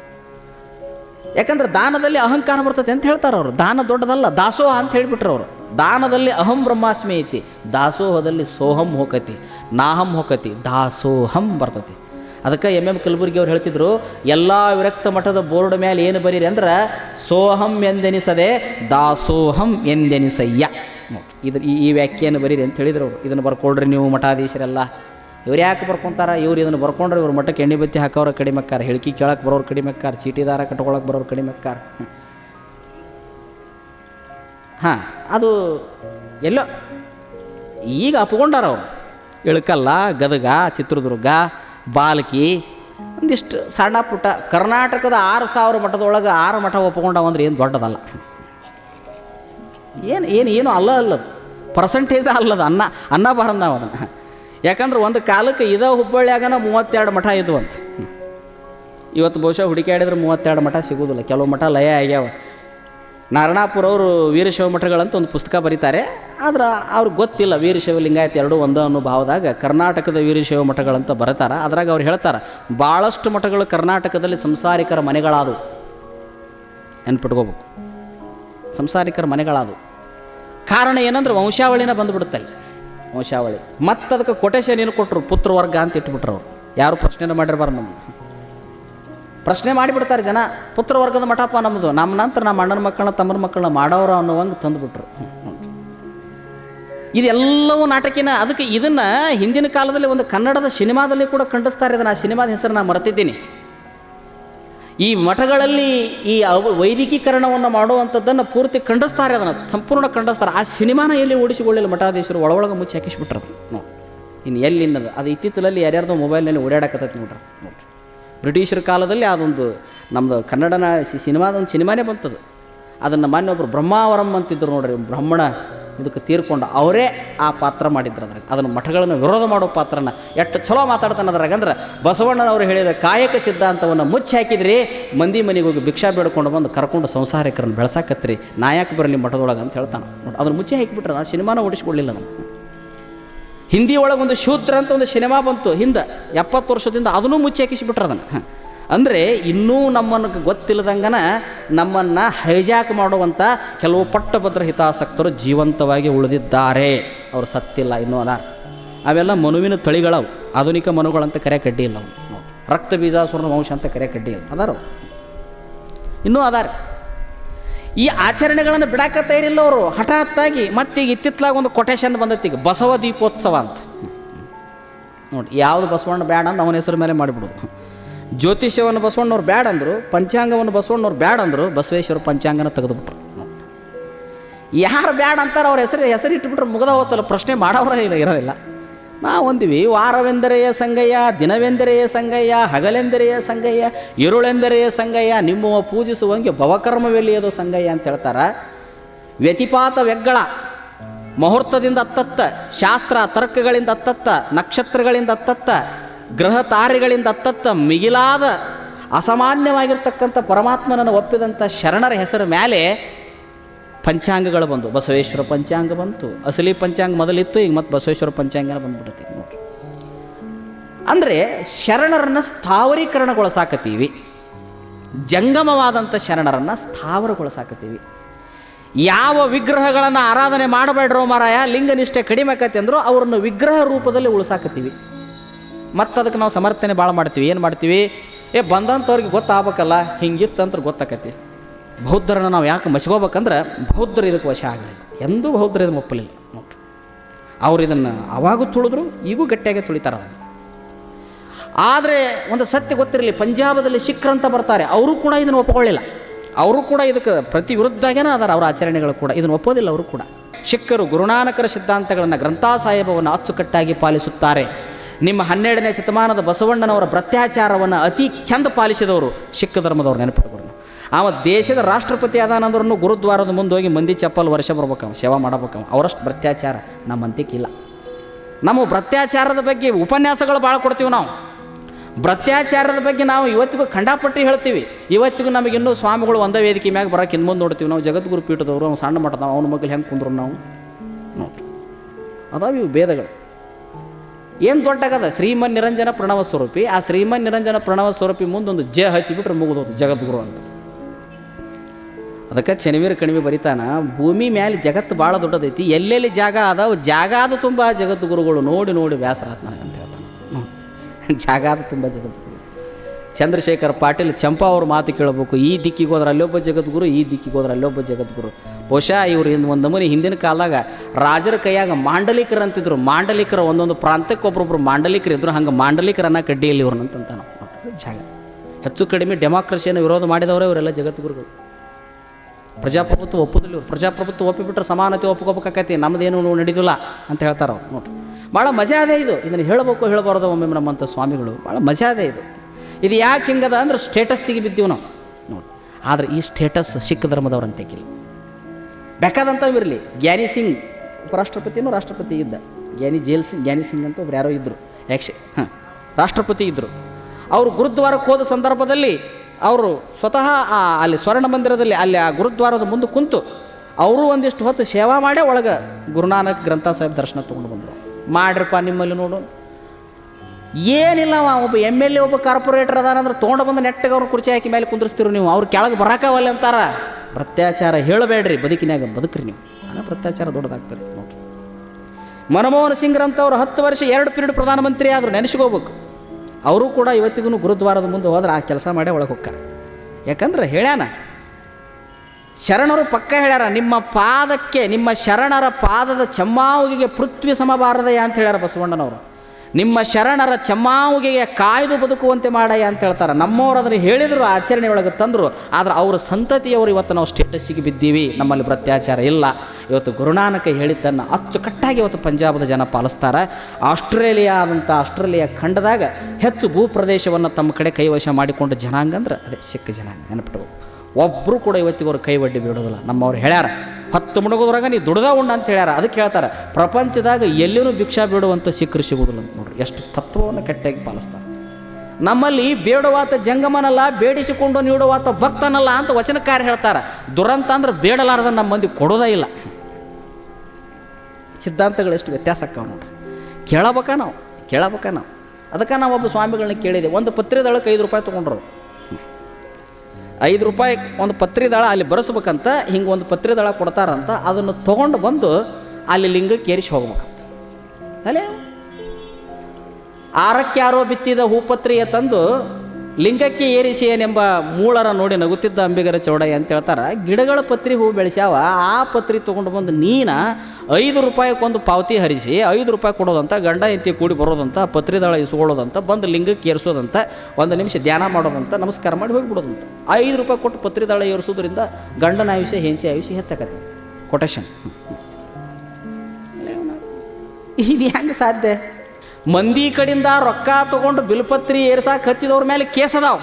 ಯಾಕಂದ್ರೆ ದಾನದಲ್ಲಿ ಅಹಂಕಾರ ಬರ್ತದೆ ಅಂತ ಹೇಳ್ತಾರೆ ಅವರು. ದಾನ ದೊಡ್ಡದಲ್ಲ, ದಾಸೋಹ ಅಂತ ಹೇಳಿಬಿಟ್ರು ಅವರು. ದಾನದಲ್ಲಿ ಅಹಂ ಬ್ರಹ್ಮಾಸ್ಮಿ ಐತಿ. ದಾಸೋಹದಲ್ಲಿ ಸೋಹಂ ಹೋಕತಿ. ನಾಹಂ ಹೋಕತಿ. ದಾಸೋಹಂ ಬರ್ತೈತಿ. ಅದಕ್ಕೆ ಎಂ ಎಂ ಕಲಬುರ್ಗಿ ಅವ್ರು ಹೇಳ್ತಿದ್ರು, ಎಲ್ಲ ವಿರಕ್ತ ಮಠದ ಬೋರ್ಡ್ ಮೇಲೆ ಏನು ಬರೀರಿ ಅಂದ್ರೆ, ಸೋಹಂ ಎಂದೆನಿಸದೆ ದಾಸೋಹಂ ಎಂದೆನಿಸಯ್ಯ. ಇದ್ರ ಇದು ಈ ಈ ವ್ಯಾಖ್ಯೆಯನ್ನು ಬರೀರಿ ಅಂತ ಹೇಳಿದ್ರು ಅವರು. ಇದನ್ನು ಬರ್ಕೊಳ್ರಿ ನೀವು ಮಠಾಧೀಶರೆಲ್ಲ. ಇವ್ರು ಯಾಕೆ ಬರ್ಕೊಂತಾರ? ಇವ್ರು ಇದನ್ನು ಬರ್ಕೊಂಡ್ರೆ ಇವ್ರ ಮಠಕ್ಕೆ ಎಣ್ಣೆ ಬತ್ತಿ ಹಾಕೋರು ಕಡಿಮೆ ಅಕ್ಕಾರ, ಹೇಳಿಕೆ ಕೇಳಕ್ಕೆ ಬರೋರು ಕಡಿಮೆ ಅಕ್ಕಾರ ಚೀಟಿದಾರ ಕಟ್ಕೊಳಕ್ಕೆ ಬರೋರು ಕಡಿಮೆ ಅಕ್ಕಾರ. ಹಾಂ, ಅದು ಎಲ್ಲೋ ಈಗ ಅಪ್ಕೊಂಡಾರ ಅವರು. ಇಳಕಲ್ಲ, ಗದಗ, ಚಿತ್ರದುರ್ಗ ಬಾಲ್ಕಿ ಒಂದಿಷ್ಟು ಸಣ್ಣ ಪುಟ್ಟ ಕರ್ನಾಟಕದ ಆರು ಸಾವಿರ ಮಠದೊಳಗೆ ಆರು ಮಠ ಒಪ್ಪಿಕೊಂಡ ಅಂದ್ರೆ ಏನು ದೊಡ್ಡದಲ್ಲ. ಏನು ಏನು ಏನು ಅಲ್ಲ ಅಲ್ಲದು. ಪರ್ಸಂಟೇಜ್ ಅಲ್ಲದು. ಅನ್ನ ಅನ್ನ ಬರಂದ ಅದನ್ನು. ಯಾಕಂದ್ರೆ ಒಂದು ಕಾಲಕ್ಕೆ ಇದ ಹುಬ್ಬಳ್ಳಿಯಾಗನ ಮೂವತ್ತೆರಡು ಮಠ ಇದ್ವು ಅಂತ. ಇವತ್ತು ಬಹುಶಃ ಹುಡುಕಾಡಿದ್ರೆ ಮೂವತ್ತೆರಡು ಮಠ ಸಿಗೋದಿಲ್ಲ. ಕೆಲವು ಮಠ ಲಯ ಆಗ್ಯಾವ. ನಾರಾಯಣಪುರ ಅವರು ವೀರಶೈವ ಮಠಗಳಂತ ಒಂದು ಪುಸ್ತಕ ಬರೀತಾರೆ. ಆದ್ರೆ ಅವ್ರಿಗೆ ಗೊತ್ತಿಲ್ಲ ವೀರಶೈವ ಲಿಂಗಾಯತ ಎರಡೂ ಒಂದು ಅನ್ನೋ ಭಾವದಾಗ ಕರ್ನಾಟಕದ ವೀರಶೈವ ಮಠಗಳಂತ ಬರ್ತಾರೆ. ಅದ್ರಾಗ ಅವ್ರು ಹೇಳ್ತಾರೆ ಭಾಳಷ್ಟು ಮಠಗಳು ಕರ್ನಾಟಕದಲ್ಲಿ ಸಂಸಾರಿಕರ ಮನೆಗಳಾದವು. ನೆನ್ಪಿಟ್ಕೋಬೇಕು. ಸಂಸಾರಿಕರ ಮನೆಗಳಾದವು. ಕಾರಣ ಏನಂದ್ರೆ ವಂಶಾವಳಿನ ಬಂದುಬಿಡುತ್ತಲ್ಲಿ ವಂಶಾವಳಿ. ಮತ್ತದಕ್ಕೆ ಕೊಟೇಶನ್ ಏನು ಕೊಟ್ಟರು ಪುತ್ರವರ್ಗ ಅಂತ ಇಟ್ಬಿಟ್ರು ಅವರು. ಯಾರು ಪ್ರಶ್ನೆನ ಮಾಡಿರಬಾರ್ದು ನಮ್ಮನ್ನು ಪ್ರಶ್ನೆ ಮಾಡಿಬಿಡ್ತಾರೆ ಜನ. ಪುತ್ರವರ್ಗದ ಮಠಪ್ಪ ನಮ್ಮದು ನಮ್ಮ ನಂತರ ನಮ್ಮ ಅಣ್ಣನ ಮಕ್ಕಳನ್ನ ತಮ್ಮನ ಮಕ್ಕಳನ್ನ ಮಾಡೋರು ಅನ್ನೋವಂಗೆ ತಂದುಬಿಟ್ರು. ಇದೆಲ್ಲವೂ ನಾಟಕಿನ ಅದಕ್ಕೆ ಇದನ್ನು ಹಿಂದಿನ ಕಾಲದಲ್ಲಿ ಒಂದು ಕನ್ನಡದ ಸಿನಿಮಾದಲ್ಲಿ ಕೂಡ ಖಂಡಿಸ್ತಾರೆ ಅದನ್ನು ಆ ಸಿನಿಮಾದ ಹೆಸರು ನಾನು ಮರೆತಿದ್ದೀನಿ. ಈ ಮಠಗಳಲ್ಲಿ ಈ ಅವ ವೈದಿಕೀಕರಣವನ್ನು ಮಾಡುವಂಥದ್ದನ್ನು ಪೂರ್ತಿ ಖಂಡಿಸ್ತಾರೆ ಅದನ್ನು. ಸಂಪೂರ್ಣ ಖಂಡಿಸ್ತಾರೆ. ಆ ಸಿನಿಮಾನ ಎಲ್ಲಿ ಓಡಿಸಿಕೊಳ್ಳಿಲ್ಲ ಮಠಾಧೀಶರು ಒಳಗೊಳಗೆ ಮುಚ್ಚಿ ಹಾಕಿಸ್ಬಿಟ್ರು. ನೋಡಿ. ಇನ್ನು ಎಲ್ಲಿ ಇನ್ನದು. ಅದು ಇತ್ತಿತ್ತಲಲ್ಲಿ ಯಾರ್ಯಾರ್ದೋ ಮೊಬೈಲ್ನಲ್ಲಿ ಓಡಾಡಕತ್ತೈತಿ ನೋಡ್ರಿ ನೋಡ್ರಿ ಬ್ರಿಟಿಷರ ಕಾಲದಲ್ಲಿ ಅದೊಂದು ನಮ್ಮದು ಕನ್ನಡನ ಸಿ- ಸಿನಿಮಾದ ಒಂದು ಸಿನಿಮಾನೇ ಬಂತದು. ಅದನ್ನು ಮಾನ್ಯ ಒಬ್ಬರು ಬ್ರಹ್ಮಾವರಂ ಅಂತಿದ್ರು ನೋಡ್ರಿ, ಬ್ರಾಹ್ಮಣ ಇದಕ್ಕೆ ತೀರ್ಕೊಂಡು ಅವರೇ ಆ ಪಾತ್ರ ಮಾಡಿದ್ರು ಅದ್ರಾಗ ಅದನ್ನು ಮಠಗಳನ್ನು ವಿರೋಧ ಮಾಡೋ ಪಾತ್ರನ ಎಷ್ಟು ಚಲೋ ಮಾತಾಡ್ತಾನೆ ಅದ್ರಾಗ. ಅಂದ್ರೆ ಬಸವಣ್ಣನವರು ಹೇಳಿದ ಕಾಯಕ ಸಿದ್ಧಾಂತವನ್ನು ಮುಚ್ಚಿ ಹಾಕಿದ್ರಿ, ಮಂದಿ ಮನೆಗೆ ಹೋಗಿ ಭಿಕ್ಷಾ ಬೇಡ್ಕೊಂಡು ಬಂದು ಕರ್ಕೊಂಡು ಸಂಸಾರಿಕರನ್ನು ಬೆಳೆಸಾಕತ್ರಿ ನಾಯಕ ಬರಲಿ ಮಠದೊಳಗೆ ಅಂತ ಹೇಳ್ತಾನೆ. ನೋಡಿ ಅದನ್ನು ಮುಚ್ಚಿ ಹಾಕಿಬಿಟ್ರೆ ಆ ಸಿನಿಮಾನ ಓಡಿಸ್ಕೊಳ್ಳಿಲ್ಲ ನಾವು ಹಿಂದಿ ಒಳಗೆ ಒಂದು ಶೂದ್ರ ಅಂತ ಒಂದು ಸಿನಿಮಾ ಬಂತು ಹಿಂದೆ ಎಪ್ಪತ್ತು ವರ್ಷದಿಂದ ಅದನ್ನೂ ಮುಚ್ಚಿ ಹಾಕಿಸಿಬಿಟ್ರೆ ಅದನ್ನು. ಹಾಂ. ಅಂದರೆ ಇನ್ನೂ ನಮ್ಮನ್ನು ಗೊತ್ತಿಲ್ಲದಂಗನ ನಮ್ಮನ್ನು ಹೈಜಾಕ್ ಮಾಡುವಂಥ ಕೆಲವು ಪಟ್ಟಭದ್ರ ಹಿತಾಸಕ್ತರು ಜೀವಂತವಾಗಿ ಉಳಿದಿದ್ದಾರೆ. ಅವರು ಸತ್ತಿಲ್ಲ ಇನ್ನೂ ಅದಾರ. ಅವೆಲ್ಲ ಮನುವಿನ ತಳಿಗಳವು. ಆಧುನಿಕ ಮನುಗಳಂತ ಕರೆ ಕಡ್ಡಿ ಇಲ್ಲ ಅವು. ರಕ್ತ ಬೀಜಾಸುರನ ವಂಶ ಅಂತ ಕರೆ ಕಡ್ಡಿ ಇಲ್ಲ. ಅದಾರ ಅವು. ಇನ್ನೂ ಅದಾರ. ಈ ಆಚರಣೆಗಳನ್ನು ಬಿಡಾಕ ತಯಾರಿಲ್ಲ ಅವರು ಹಠಾತ್ತಾಗಿ ಮತ್ತೀಗ ಇತ್ತಿತ್ತಲಾಗ ಒಂದು ಕೊಟೇಶನ್ ಬಂದೈತಿ ಈಗ, ಬಸವ ದೀಪೋತ್ಸವ ಅಂತ. ನೋಡಿ, ಯಾವುದು ಬಸವಣ್ಣ ಬ್ಯಾಡ ಅಂತ ಅವನ ಹೆಸರು ಮೇಲೆ ಮಾಡಿಬಿಡೋದು. ಜ್ಯೋತಿಷ್ಯವನ್ನು ಬಸವಣ್ಣವ್ರು ಬ್ಯಾಡ ಅಂದರು, ಪಂಚಾಂಗವನ್ನು ಬಸವಣ್ಣವ್ರು ಬ್ಯಾಡ ಅಂದರು, ಬಸವೇಶ್ವರ ಪಂಚಾಂಗನ ತೆಗೆದುಬಿಟ್ರು. ಯಾರು ಬ್ಯಾಡ ಅಂತಾರೆ ಅವ್ರ ಹೆಸರು ಹೆಸರು ಇಟ್ಬಿಟ್ರೆ ಮುಗ್ದ ಹೋತಲ್ಲ ಪ್ರಶ್ನೆ ಮಾಡೋರ ಇಲ್ಲ, ಇರೋದಿಲ್ಲ. ನಾವು ಹೊಂದಿವಿ ವಾರವೆಂದರೆಯ ಸಂಗಯ್ಯ, ದಿನವೆಂದರೆಯ ಸಂಗಯ್ಯ, ಹಗಲೆಂದರೆಯ ಸಂಗಯ್ಯ, ಇರುಳೆಂದರೆಯ ಸಂಗಯ್ಯ ನಿಮ್ಮ ಪೂಜಿಸುವಂಗೆ ಭವಕರ್ಮವೆಲ್ಲಿಯದು ಸಂಗಯ್ಯ ಅಂತ ಹೇಳ್ತಾರೆ. ವ್ಯತಿಪಾತ ವ್ಯಗ್ಗಳ, ಮುಹೂರ್ತದಿಂದ ಅತ್ತತ್ತ, ಶಾಸ್ತ್ರ ತರ್ಕಗಳಿಂದ ಅತ್ತತ್ತ, ನಕ್ಷತ್ರಗಳಿಂದ ಅತ್ತತ್ತ, ಗ್ರಹ ತಾರೆಗಳಿಂದ ಅತ್ತತ್ತ, ಮಿಗಿಲಾದ ಅಸಾಮಾನ್ಯವಾಗಿರ್ತಕ್ಕಂಥ ಪರಮಾತ್ಮನನ್ನು ಒಪ್ಪಿದಂಥ ಶರಣರ ಹೆಸರು ಮೇಲೆ ಪಂಚಾಂಗಗಳು ಬಂದು, ಬಸವೇಶ್ವರ ಪಂಚಾಂಗ ಬಂತು. ಅಸಲಿ ಪಂಚಾಂಗ ಮೊದಲಿತ್ತು, ಈಗ ಮತ್ತೆ ಬಸವೇಶ್ವರ ಪಂಚಾಂಗ ಬಂದ್ಬಿಡುತ್ತೆ ನೋಡಿ ಅಂದರೆ ಶರಣರನ್ನು ಸ್ಥಾವರೀಕರಣಗೊಳಿಸಾಕತ್ತೀವಿ. ಜಂಗಮವಾದಂಥ ಶರಣರನ್ನು ಸ್ಥಾವರಗೊಳಿಸಾಕತ್ತೀವಿ. ಯಾವ ವಿಗ್ರಹಗಳನ್ನು ಆರಾಧನೆ ಮಾಡಬೇಡ್ರೋ ಮಾರಾಯ, ಲಿಂಗನಿಷ್ಠೆ ಕಡಿಮೆ ಆಕತಿ ಅಂದರೂ ಅವ್ರನ್ನ ವಿಗ್ರಹ ರೂಪದಲ್ಲಿ ಉಳಿಸಾಕತ್ತೀವಿ. ಮತ್ತು ಅದಕ್ಕೆ ನಾವು ಸಮರ್ಥನೆ ಭಾಳ ಮಾಡ್ತೀವಿ. ಏನು ಮಾಡ್ತೀವಿ? ಏ ಬಂದಂಥವ್ರಿಗೆ ಗೊತ್ತಾಗಬೇಕಲ್ಲ ಹಿಂಗಿತ್ತಂತ ಗೊತ್ತಾಕತಿ ಬೌದ್ಧರನ್ನು ನಾವು ಯಾಕೆ ಮಚ್ಕೋಬೇಕಂದ್ರೆ ಬೌದ್ಧರು ಇದಕ್ಕೆ ವಶ ಆಗಲಿ. ಎಂದೂ ಬೌದ್ಧರು ಇದನ್ನು ಒಪ್ಪಲಿಲ್ಲ. ನೋಡ್ರಿ. ಅವ್ರು ಇದನ್ನು ಅವಾಗೂ ತುಳಿದ್ರು, ಈಗೂ ಗಟ್ಟಿಯಾಗಿ ತುಳಿತಾರೆ ಅದನ್ನು ಆದರೆ ಒಂದು ಸತ್ಯ ಗೊತ್ತಿರಲಿ, ಪಂಜಾಬದಲ್ಲಿ ಸಿಖ್ರಂತ ಬರ್ತಾರೆ, ಅವರು ಕೂಡ ಇದನ್ನು ಒಪ್ಪಿಕೊಳ್ಳಿಲ್ಲ ಅವರು ಕೂಡ ಇದಕ್ಕೆ ಪ್ರತಿ ವಿರುದ್ಧಾಗೇನ ಅದಾರ ಅವರ ಆಚರಣೆಗಳು ಕೂಡ. ಇದನ್ನು ಒಪ್ಪೋದಿಲ್ಲ ಅವರು ಕೂಡ. ಸಿಖ್ಖರು ಗುರುನಾನಕರ ಸಿದ್ಧಾಂತಗಳನ್ನು ಗ್ರಂಥಾ ಸಾಹೇಬವನ್ನು ಅಚ್ಚುಕಟ್ಟಾಗಿ ಪಾಲಿಸುತ್ತಾರೆ. ನಿಮ್ಮ ಹನ್ನೆರಡನೇ ಶತಮಾನದ ಬಸವಣ್ಣನವರ ಪ್ರತ್ಯಾಚಾರವನ್ನು ಅತಿ ಚಂದ ಪಾಲಿಸಿದವರು ಸಿಖ್ ಧರ್ಮದವರು ನೆನಪಿಟ್ಕೊಂಡು ಅವ ದೇಶದ ರಾಷ್ಟ್ರಪತಿ ಅದಾನಂದ್ರೂ ಗುರುದ್ವಾರದ ಮುಂದೆ ಹೋಗಿ ಮಂದಿ ಚಪ್ಪಲ್ ವರ್ಷ ಬರ್ಬೇಕವ, ಸೇವಾ ಮಾಡ್ಬೇಕವ. ಅವರಷ್ಟು ಭ್ರತ್ಯಾಚಾರ ನಮ್ಮಂತಿಕ್ಕಿಲ್ಲ ನಮ್ಮ ಭ್ರತ್ಯಾಚಾರದ ಬಗ್ಗೆ ಉಪನ್ಯಾಸಗಳು ಭಾಳ ಕೊಡ್ತೀವಿ ನಾವು. ಭ್ರತ್ಯಾಚಾರದ ಬಗ್ಗೆ ನಾವು ಇವತ್ತಿಗೂ ಖಂಡಾಪಟ್ಟಿ ಹೇಳ್ತೀವಿ. ಇವತ್ತಿಗೂ ನಮಗಿನ್ನೂ ಸ್ವಾಮಿಗಳು ಒಂದೇ ವೇದಿಕೆ ಮ್ಯಾಗ ಬರೋಕೆ ಹಿಂದೆ ಮುಂದೆ ನೋಡ್ತೀವಿ ನಾವು. ಜಗದ್ಗುರು ಪೀಠದವರು, ಅವ್ನು ಸಣ್ಣ ಮಠದ ಅವ್ನ ಮಗ್ಳು ಹೆಂಗೆ ಕುಂದ್ರು ನಾವು? ನೋಡ್ರಿ. ಅದಾವ ಇವು ಭೇದಗಳು. ಏನು ದೊಡ್ಡಾಗದ? ಶ್ರೀಮನ್ ನಿರಂಜನ ಪ್ರಣವ ಸ್ವರೂಪಿ. ಆ ಶ್ರೀಮನ್ ನಿರಂಜನ ಪ್ರಣವ ಸ್ವರೂಪಿ ಮುಂದೊಂದು ಜ ಹಚ್ಚಿಬಿಟ್ರೆ ಮುಗಿದೋದು ಜಗದ್ಗುರು ಅಂತ. ಅದಕ್ಕೆ ಚೆನ್ನವೀರ ಕಣಿವೆ ಬರಿತಾನ, ಭೂಮಿ ಮ್ಯಾಲೆ ಜಗತ್ತು ಭಾಳ ದೊಡ್ಡದೈತಿ, ಎಲ್ಲೆಲ್ಲಿ ಜಾಗ ಅದಾವ ಅದು ತುಂಬ ಜಗದ್ಗುರುಗಳು ನೋಡಿ ನೋಡಿ ಬೇಸರ ಆತು ನನಗೆ ಅಂತ ಹೇಳ್ತಾನೆ. ಜಾಗ ಅದು ತುಂಬ ಜಗದ್ಗುರು ಚಂದ್ರಶೇಖರ್ ಪಾಟೀಲ್ ಚಂಪಾ ಅವ್ರ ಮಾತು ಕೇಳಬೇಕು, ಈ ದಿಕ್ಕಿಗೆ ಹೋದ್ರೆ ಅಲ್ಲೊಬ್ಬ ಜಗದ್ಗುರು ಈ ದಿಕ್ಕಿಗೆ ಹೋದ್ರೆ ಅಲ್ಲೊಬ್ಬ ಜಗದ್ಗುರು ಬಹುಶಃ ಇವರು ಒಂದು ನಮೂನಿ ಹಿಂದಿನ ಕಾಲಾಗ ರಾಜರ ಕೈಯಾಗ ಮಾಂಡಲಿಕರು ಅಂತಿದ್ರು, ಮಾಂಡಲಿಕರ ಒಂದೊಂದು ಪ್ರಾಂತ್ಯಕ್ಕೆ ಒಬ್ಬರೊಬ್ರು ಮಾಂಡಲಿಕರು ಇದ್ರು, ಹಂಗೆ ಮಾಂಡಲಿಕರನ್ನ ಕಡ್ಡಿಯಲ್ಲಿ ಇವ್ರನ್ನಂತ ಜಾಗ. ಹೆಚ್ಚು ಕಡಿಮೆ ಡೆಮಾಕ್ರಸಿಯನ್ನು ವಿರೋಧ ಮಾಡಿದವರೇ ಇವರೆಲ್ಲ ಜಗದ್ಗುರುಗಳು ಪ್ರಜಾಪ್ರಭುತ್ವ ಒಪ್ಪುದಿಲ್ಲ ಪ್ರಜಾಪ್ರಭುತ್ವ ಒಪ್ಪಿಬಿಟ್ರೆ ಸಮಾನತೆ ಒಪ್ಕೋಬೇಕಾಕೈತಿ ನಮ್ಮದೇನು ನಡೀದಿಲ್ಲ ಅಂತ ಹೇಳ್ತಾರೆ ಅವ್ರು ನೋಡ್ರಿ ಭಾಳ ಮಜಾ ಅದೇ ಇದು. ಇದನ್ನು ಹೇಳಬೇಕು ಹೇಳಬಾರ್ದು ಒಮ್ಮೆ ನಮ್ಮಂಥ ಸ್ವಾಮಿಗಳು. ಭಾಳ ಮಜಾ ಅದೇ ಇದು. ಇದು ಯಾಕೆ ಹಿಂಗದ ಅಂದ್ರೆ ಸ್ಟೇಟಸ್ಸಿಗೆ ಬಿದ್ದೀವಿ ನಾವು. ನೋಡಿ. ಆದರೆ ಈ ಸ್ಟೇಟಸ್ ಸಿಖ್ ಧರ್ಮದವ್ರು ಕಿಲ್ಲ ಬೇಕಾದಂಥವಿರಲಿ ಗ್ಯಾನಿ ಸಿಂಗ್, ಉಪರಾಷ್ಟ್ರಪತಿನೂ ರಾಷ್ಟ್ರಪತಿ ಇದ್ದ. ಗ್ಯಾನಿ ಜೇಲ್ ಸಿಂಗ್ ಗ್ಯಾನಿ ಸಿಂಗ್ ಅಂತ ಒಬ್ರು ಯಾರೋ ಇದ್ದರು ಯಾಕ್ಷ, ಹಾಂ, ರಾಷ್ಟ್ರಪತಿ ಇದ್ದರು ಅವರು ಗುರುದ್ವಾರಕ್ಕೆ ಹೋದ ಸಂದರ್ಭದಲ್ಲಿ ಅವರು ಸ್ವತಃ ಆ, ಅಲ್ಲಿ ಸ್ವರ್ಣ ಮಂದಿರದಲ್ಲಿ ಅಲ್ಲಿ ಆ ಗುರುದ್ವಾರದ ಮುಂದೆ ಕುಂತು ಅವರು ಒಂದಿಷ್ಟು ಹೊತ್ತು ಸೇವಾ ಮಾಡೇ ಒಳಗೆ ಗುರುನಾನಕ್ ಗ್ರಂಥ ಸಾಹೇಬ್ ದರ್ಶನ ತೊಗೊಂಡು ಬಂದರು. ಮಾಡ್ರಪ್ಪ ನಿಮ್ಮಲ್ಲಿ ನೋಡು. ಏನಿಲ್ಲ ಒಬ್ಬ ಎಂ ಎಲ್ ಎ ಒಬ್ಬ ಕಾರ್ಪೊರೇಟರ್ ಅದಾನಂದ್ರೆ ತೊಗೊಂಡು ಬಂದು ನೆಟ್ಟಗೆ ಅವ್ರು ಕುರ್ಚಿ ಹಾಕಿ ಮೇಲೆ ಕುಂದಿರ್ಸ್ತೀರಿ ನೀವು. ಅವ್ರು ಕೆಳಗೆ ಬರಾಕವಲ್ಲ ಅಂತಾರ. ಪ್ರತ್ಯಾಚಾರ ಹೇಳಬೇಡ್ರಿ ಬದುಕಿನಾಗ ಬದುಕ್ರಿ ನೀವು. ಆಗ ಪ್ರತ್ಯಾಚಾರ ದೊಡ್ಡದಾಗ್ತದೆ ನೋಡ್ರಿ. ಮನಮೋಹನ್ ಸಿಂಗ್ರಂತವ್ರು ಹತ್ತು ವರ್ಷ ಎರಡು ಪೀರಿಯಡ್ ಪ್ರಧಾನಮಂತ್ರಿ ಆದರು ನೆನೆಸ್ಕೋಬೇಕು ಅವರು ಕೂಡ ಇವತ್ತಿಗೂ ಗುರುದ್ವಾರದ ಮುಂದೆ ಹೋದ್ರೆ ಆ ಕೆಲಸ ಮಾಡೇ ಒಳಗೆ ಹೋಗ್ತಾರೆ. ಯಾಕಂದ್ರೆ ಹೇಳ್ಯಾನ, ಶರಣರು ಪಕ್ಕ ಹೇಳ್ಯಾರ, ನಿಮ್ಮ ಪಾದಕ್ಕೆ, ನಿಮ್ಮ ಶರಣರ ಪಾದದ ಚಮ್ಮಾವುಗಿಗೆ ಪೃಥ್ವಿ ಸಮಬಾರದಯ್ಯ ಅಂತ ಹೇಳ್ಯಾರ ಬಸವಣ್ಣನವರು. ನಿಮ್ಮ ಶರಣರ ಚಮ್ಮಾವುಗೆಗೆ ಕಾಯ್ದು ಬದುಕುವಂತೆ ಮಾಡಯ್ಯ ಅಂತ ಹೇಳ್ತಾರೆ. ನಮ್ಮವ್ರು ಹೇಳಿದರು, ಆಚರಣೆ ಒಳಗೆ ತಂದರು. ಆದ್ರೆ ಅವರ ಸಂತತಿಯವರು ಇವತ್ತು ನಾವು ಸ್ಟೇಟಸ್ಸಿಗೆ ಬಿದ್ದೀವಿ, ನಮ್ಮಲ್ಲಿ ಪ್ರತ್ಯಾಚಾರ ಇಲ್ಲ. ಇವತ್ತು ಗುರುನಾನಕ ಹೇಳಿದ್ದನ್ನು ಅಚ್ಚುಕಟ್ಟಾಗಿ ಇವತ್ತು ಪಂಜಾಬದ ಜನ ಪಾಲಿಸ್ತಾರೆ. ಆಸ್ಟ್ರೇಲಿಯಾ ಆದಂಥ ಆಸ್ಟ್ರೇಲಿಯಾ ಖಂಡದಾಗ ಹೆಚ್ಚು ಭೂ ಪ್ರದೇಶವನ್ನು ತಮ್ಮ ಕಡೆ ಕೈವಶ ಮಾಡಿಕೊಂಡು ಜನಾಂಗ ಅಂದ್ರೆ ಅದೇ ಸಿಕ್ಕ ಜನಾಂಗ ನೆನಪಿಟ್ಟು ಒಬ್ಬರು ಕೂಡ ಇವತ್ತಿಗೂ ಕೈ ಒಡ್ಡಿ ಬಿಡೋದಿಲ್ಲ, ನಮ್ಮವ್ರು ಹೇಳ್ಯಾರ. ಹತ್ತು ಮುಣಗೋದ್ರಾಗ ನೀ ದುಡ್ದ ಉಂಡ ಅಂತ ಹೇಳ್ಯಾರ. ಅದಕ್ಕೆ ಹೇಳ್ತಾರೆ, ಪ್ರಪಂಚದಾಗ ಎಲ್ಲಿನೂ ಭಿಕ್ಷಾ ಬೇಡುವಂತ ಸಿಕ್ಕರು ಸಿಗುವುದಿಲ್ಲ ಅಂತ ನೋಡ್ರಿ. ಎಷ್ಟು ತತ್ವವನ್ನು ಕೆಟ್ಟಾಗಿ ಪಾಲಿಸ್ತಾರೆ. ನಮ್ಮಲ್ಲಿ ಬೇಡವಾತ ಜಂಗಮನಲ್ಲ, ಬೇಡಿಸಿಕೊಂಡು ನೀಡುವಾತ ಭಕ್ತನಲ್ಲ ಅಂತ ವಚನಕಾರ ಹೇಳ್ತಾರೆ. ದುರಂತ ಅಂದ್ರೆ ಬೇಡಲಾರ್ದ ನಮ್ಮ ಮಂದಿ ಕೊಡೋದೇ ಇಲ್ಲ. ಸಿದ್ಧಾಂತಗಳು ಎಷ್ಟು ವ್ಯತ್ಯಾಸ ಅಕ್ಕವ ನೋಡ್ರಿ. ಕೇಳಬೇಕ ನಾವು? ಕೇಳಬೇಕ ನಾವು? ಅದಕ್ಕೆ ನಾವು ಒಬ್ಬ ಸ್ವಾಮಿಗಳನ್ನ ಕೇಳಿದೆ ಒಂದು ಪತ್ರಿದಳಕ್ಕೆ ಐದು ರೂಪಾಯಿ ತೊಗೊಂಡ್ರು. ಐದು ರೂಪಾಯಿ ಒಂದು ಪತ್ರಿದಳ ಅಲ್ಲಿ ಬರೆಸ್ಬೇಕಂತ ಹಿಂಗೆ ಒಂದು ಪತ್ರಿದಳ ಕೊಡ್ತಾರಂತ ಅದನ್ನು ತೊಗೊಂಡು ಬಂದು ಅಲ್ಲಿ ಲಿಂಗಕ್ಕೆ ಏರಿಸಿ ಹೋಗ್ಬೇಕಂತ. ಅಲ್ಲೇ ಆರಕ್ಕೆ ಯಾರೋ ಬಿತ್ತಿದ ಹೂಪತ್ರಿಯ ತಂದು ಲಿಂಗಕ್ಕೆ ಏರಿಸಿ ಏನೆಂಬ ಮೂಳರ ನೋಡಿ ನಗುತ್ತಿದ್ದ ಅಂಬಿಗರ ಚೌಡಯ್ಯ ಅಂತ ಹೇಳ್ತಾರೆ ಗಿಡಗಳ ಪತ್ರಿ ಹೂ ಬೆಳೆಸ್ಯಾವ, ಆ ಪತ್ರಿ ತೊಗೊಂಡು ಬಂದು ನೀನ ಐದು ರೂಪಾಯಿಗೊಂದು ಪಾವತಿ ಹರಿಸಿ, ಐದು ರೂಪಾಯಿ ಕೊಡೋದಂತ, ಗಂಡ ಇಂತಿ ಕೂಡಿ ಬರೋದಂತ ಪತ್ರಿದಳ ಇಸ್ಕೊಳ್ಳೋದಂತ, ಬಂದು ಲಿಂಗಕ್ಕೆ ಏರಿಸೋದಂತ, ಒಂದು ನಿಮಿಷ ಧ್ಯಾನ ಮಾಡೋದಂತ, ನಮಸ್ಕಾರ ಮಾಡಿ ಹೋಗಿಬಿಡೋದಂತ. ಐದು ರೂಪಾಯಿ ಕೊಟ್ಟು ಪತ್ರಿದಳ ಏರಿಸೋದ್ರಿಂದ ಗಂಡನ ಆಯುಷ್ಯ, ಹೆಂಡತಿ ಆಯುಷ್ಯ ಹೆಚ್ಚಾಕತ್ತೆ. ಕೊಟೇಶನ್ ಇದು ಹೆಂಗೆ ಸಾಧ್ಯ? ಮಂದಿ ಕಡೆಯಿಂದ ರೊಕ್ಕ ತಗೊಂಡು ಬಿಲ್ಪತ್ರಿ ಏರ್ಸಾಕ ಹಚ್ಚಿದವ್ರ ಮೇಲೆ ಕೇಸದಾವ್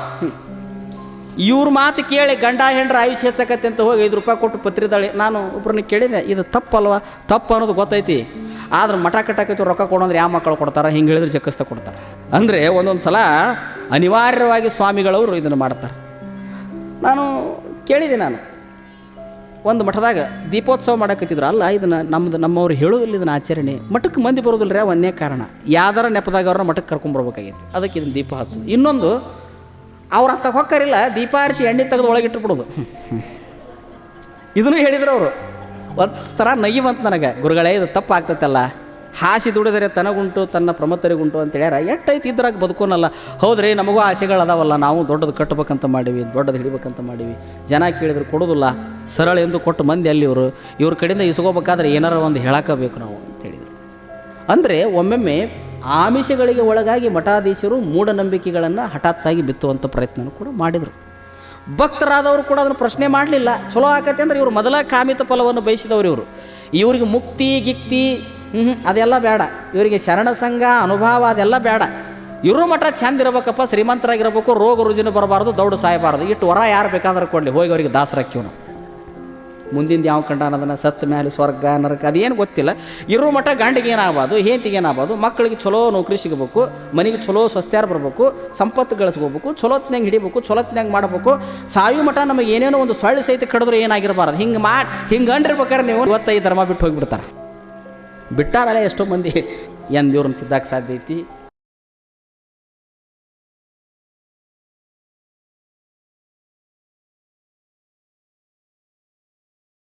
ಇವ್ರ ಮಾತು ಕೇಳಿ ಗಂಡ ಹೆಂಡ್ರ ಆಯುಷ್ ಹೆಚ್ಚಕತ್ತೆ ಅಂತ ಹೋಗಿ ಐದು ರೂಪಾಯಿ ಕೊಟ್ಟು ಪತ್ರಿದಾಳೆ ನಾನು ಒಬ್ಬರನ್ನ ಕೇಳಿದೆ, ಇದು ತಪ್ಪಲ್ವ? ತಪ್ಪು ಅನ್ನೋದು ಗೊತ್ತೈತಿ. ಆದ್ರೆ ಮಠ ಕಟ್ಟಕತ್ತು ರೊಕ್ಕ ಕೊಡೋಂದ್ರೆ ಯಾವ ಮಕ್ಕಳು ಕೊಡ್ತಾರೆ? ಹಿಂಗೆ ಹೇಳಿದ್ರೆ ಚಕಸ್ತ ಕೊಡ್ತಾರೆ. ಅಂದರೆ ಒಂದೊಂದು ಸಲ ಅನಿವಾರ್ಯವಾಗಿ ಸ್ವಾಮಿಗಳವರು ಇದನ್ನು ಮಾಡ್ತಾರೆ. ನಾನು ಕೇಳಿದೆ ನಾನು. ಒಂದು ಮಠದಾಗ ದೀಪೋತ್ಸವ ಮಾಡಕತ್ತಿದ್ರು ಅಲ್ಲ, ಇದನ್ನು ನಮ್ದು ನಮ್ಮವ್ರು ಹೇಳೋದಿಲ್ಲ ಇದನ್ನ ಆಚರಣೆ. ಮಠಕ್ಕೆ ಮಂದಿ ಬರೋದಿಲ್ಲ ರೀ ಒಂದೇ ಕಾರಣ. ಯಾವ್ದಾರ ನೆಪದಾಗ ಅವ್ರನ್ನ ಮಠಕ್ಕೆ ಕರ್ಕೊಂಬರ್ಬೇಕಾಗಿತ್ತು ಅದಕ್ಕೆ ಇದನ್ನು ದೀಪ ಹಚ್ಚೋದು. ಇನ್ನೊಂದು, ಅವ್ರ ಹತ್ತ ಹೊಕ್ಕರಿಲ್ಲ ದೀಪ ಹರಿಸಿ ಎಣ್ಣೆ ತೆಗೆದು ಒಳಗಿಟ್ಟುಬಿಡೋದು ಇದನ್ನು ಹೇಳಿದ್ರು ಅವರು. ಒಂದು ಥರ ನಗಿ ಬಂತು ನನಗೆ. ಗುರುಗಳೇ, ಇದು ತಪ್ಪು ಆಗ್ತೈತಲ್ಲ ಹಾಸಿ ದುಡಿದರೆ ತನಗುಂಟು, ತನ್ನ ಪ್ರಮತ್ತರಿಗುಂಟು ಅಂತ ಹೇಳ್ಯಾರ. ಎಟ್ಟೈತಿ ಇದ್ರಾಗ ಬದುಕೋನಲ್ಲ. ಹೌದ್ರಿ, ನಮಗೂ ಆಸೆಗಳು ಅದಾವಲ್ಲ ನಾವು ದೊಡ್ಡದು ಕಟ್ಟಬೇಕಂತ ಮಾಡೀವಿ, ದೊಡ್ಡದು ಹಿಡಿಬೇಕಂತ ಮಾಡೀವಿ. ಜನ ಕೇಳಿದ್ರು, ಕೊಡೋದಿಲ್ಲ. ಸರಳ ಎಂದು ಕೊಟ್ಟು ಮಂದಿ ಅಲ್ಲಿ ಇವರು, ಇವ್ರ ಕಡೆಯಿಂದ ಇಸ್ಕೋಬೇಕಾದ್ರೆ ಏನಾರ ಒಂದು ಹೇಳಾಕಬೇಕು ನಾವು ಅಂತ ಹೇಳಿದರು. ಅಂದರೆ ಒಮ್ಮೊಮ್ಮೆ ಆಮಿಷಗಳಿಗೆ ಒಳಗಾಗಿ ಮಠಾಧೀಶರು ಮೂಢನಂಬಿಕೆಗಳನ್ನು ಹಠಾತ್ತಾಗಿ ಬಿತ್ತುವಂಥ ಪ್ರಯತ್ನ ಕೂಡ ಮಾಡಿದರು. ಭಕ್ತರಾದವರು ಕೂಡ ಅದನ್ನು ಪ್ರಶ್ನೆ ಮಾಡಲಿಲ್ಲ. ಚಲೋ ಆಕತ್ತೆ ಅಂದ್ರೆ ಇವರು ಮೊದಲ ಕಾಮಿತ ಫಲವನ್ನು ಬಯಸಿದವರು ಇವರು. ಇವರಿಗೆ ಮುಕ್ತಿ, ಗಿಕ್ತಿ ಹ್ಞೂ ಅದೆಲ್ಲ ಬೇಡ. ಇವರಿಗೆ ಶರಣ ಸಂಘ, ಅನುಭವ ಅದೆಲ್ಲ ಬೇಡ. ಇರೋ ಮಠ ಚಂದ ಇರಬೇಕಪ್ಪ, ಶ್ರೀಮಂತರಾಗಿರ್ಬೇಕು, ರೋಗ ರುಜಿನ ಬರಬಾರ್ದು, ದೌಡು ಸಾಯಬಾರ್ದು. ಇಟ್ಟು ವರ ಯಾರು ಬೇಕಾದ್ರೆ ಕೊಡಲಿ. ಹೋಗಿ ಅವರಿಗೆ ದಾಸರಕ್ಕಿವನು. ಮುಂದಿಂದ ಯಾವ ಕಂಡ ಅನ್ನೋದನ್ನ ಸತ್ತ ಮೇಲೆ ಸ್ವರ್ಗ, ನರಕ, ಅದೇನು ಗೊತ್ತಿಲ್ಲ. ಇರೋ ಮಠ ಗಂಡಿಗೆ ಏನಾಗಬಾರ್ದು ಹೆಂತಿಗೆ ಏನಾಗಬಾರ್ದು, ಮಕ್ಕಳಿಗೆ ಚಲೋ ನೌಕರಿ ಸಿಗಬೇಕು, ಮನೆಗೆ ಚಲೋ ಸ್ವಸ್ಥ್ಯಾರ ಬರಬೇಕು, ಸಂಪತ್ತು ಗಳಿಸ್ಕೋಬೇಕು ಚಲೋತ್ನಾಗ ಹಿಡಿಬೇಕು ಚಲೋತ್ನಾಗ ಮಾಡಬೇಕು. ಸಾಯು ಮಠ ನಮಗೆ ಏನೇನೋ ಒಂದು ಸೊಳ್ಳೆ ಸಹಿತ ಕಡಿದ್ರೆ ಏನಾಗಿರಬಾರ್ದು. ಹಿಂಗೆ ಮಾಡಿ ಹಿಂಗೆ ಅಂಡಿರ್ಬೇಕಾದ್ರೆ ನೀವು ಇವತ್ತೈದು ಧರ್ಮ ಬಿಟ್ಟು ಹೋಗಿಬಿಡ್ತಾರೆ. ಬಿಟ್ಟಾರಲ್ಲ ಎಷ್ಟೋ ಮಂದಿ. ಎಂದಿವ್ರನ್ನ ತಿದ್ದಕ್ಕೆ ಸಾಧ್ಯ ಐತಿ?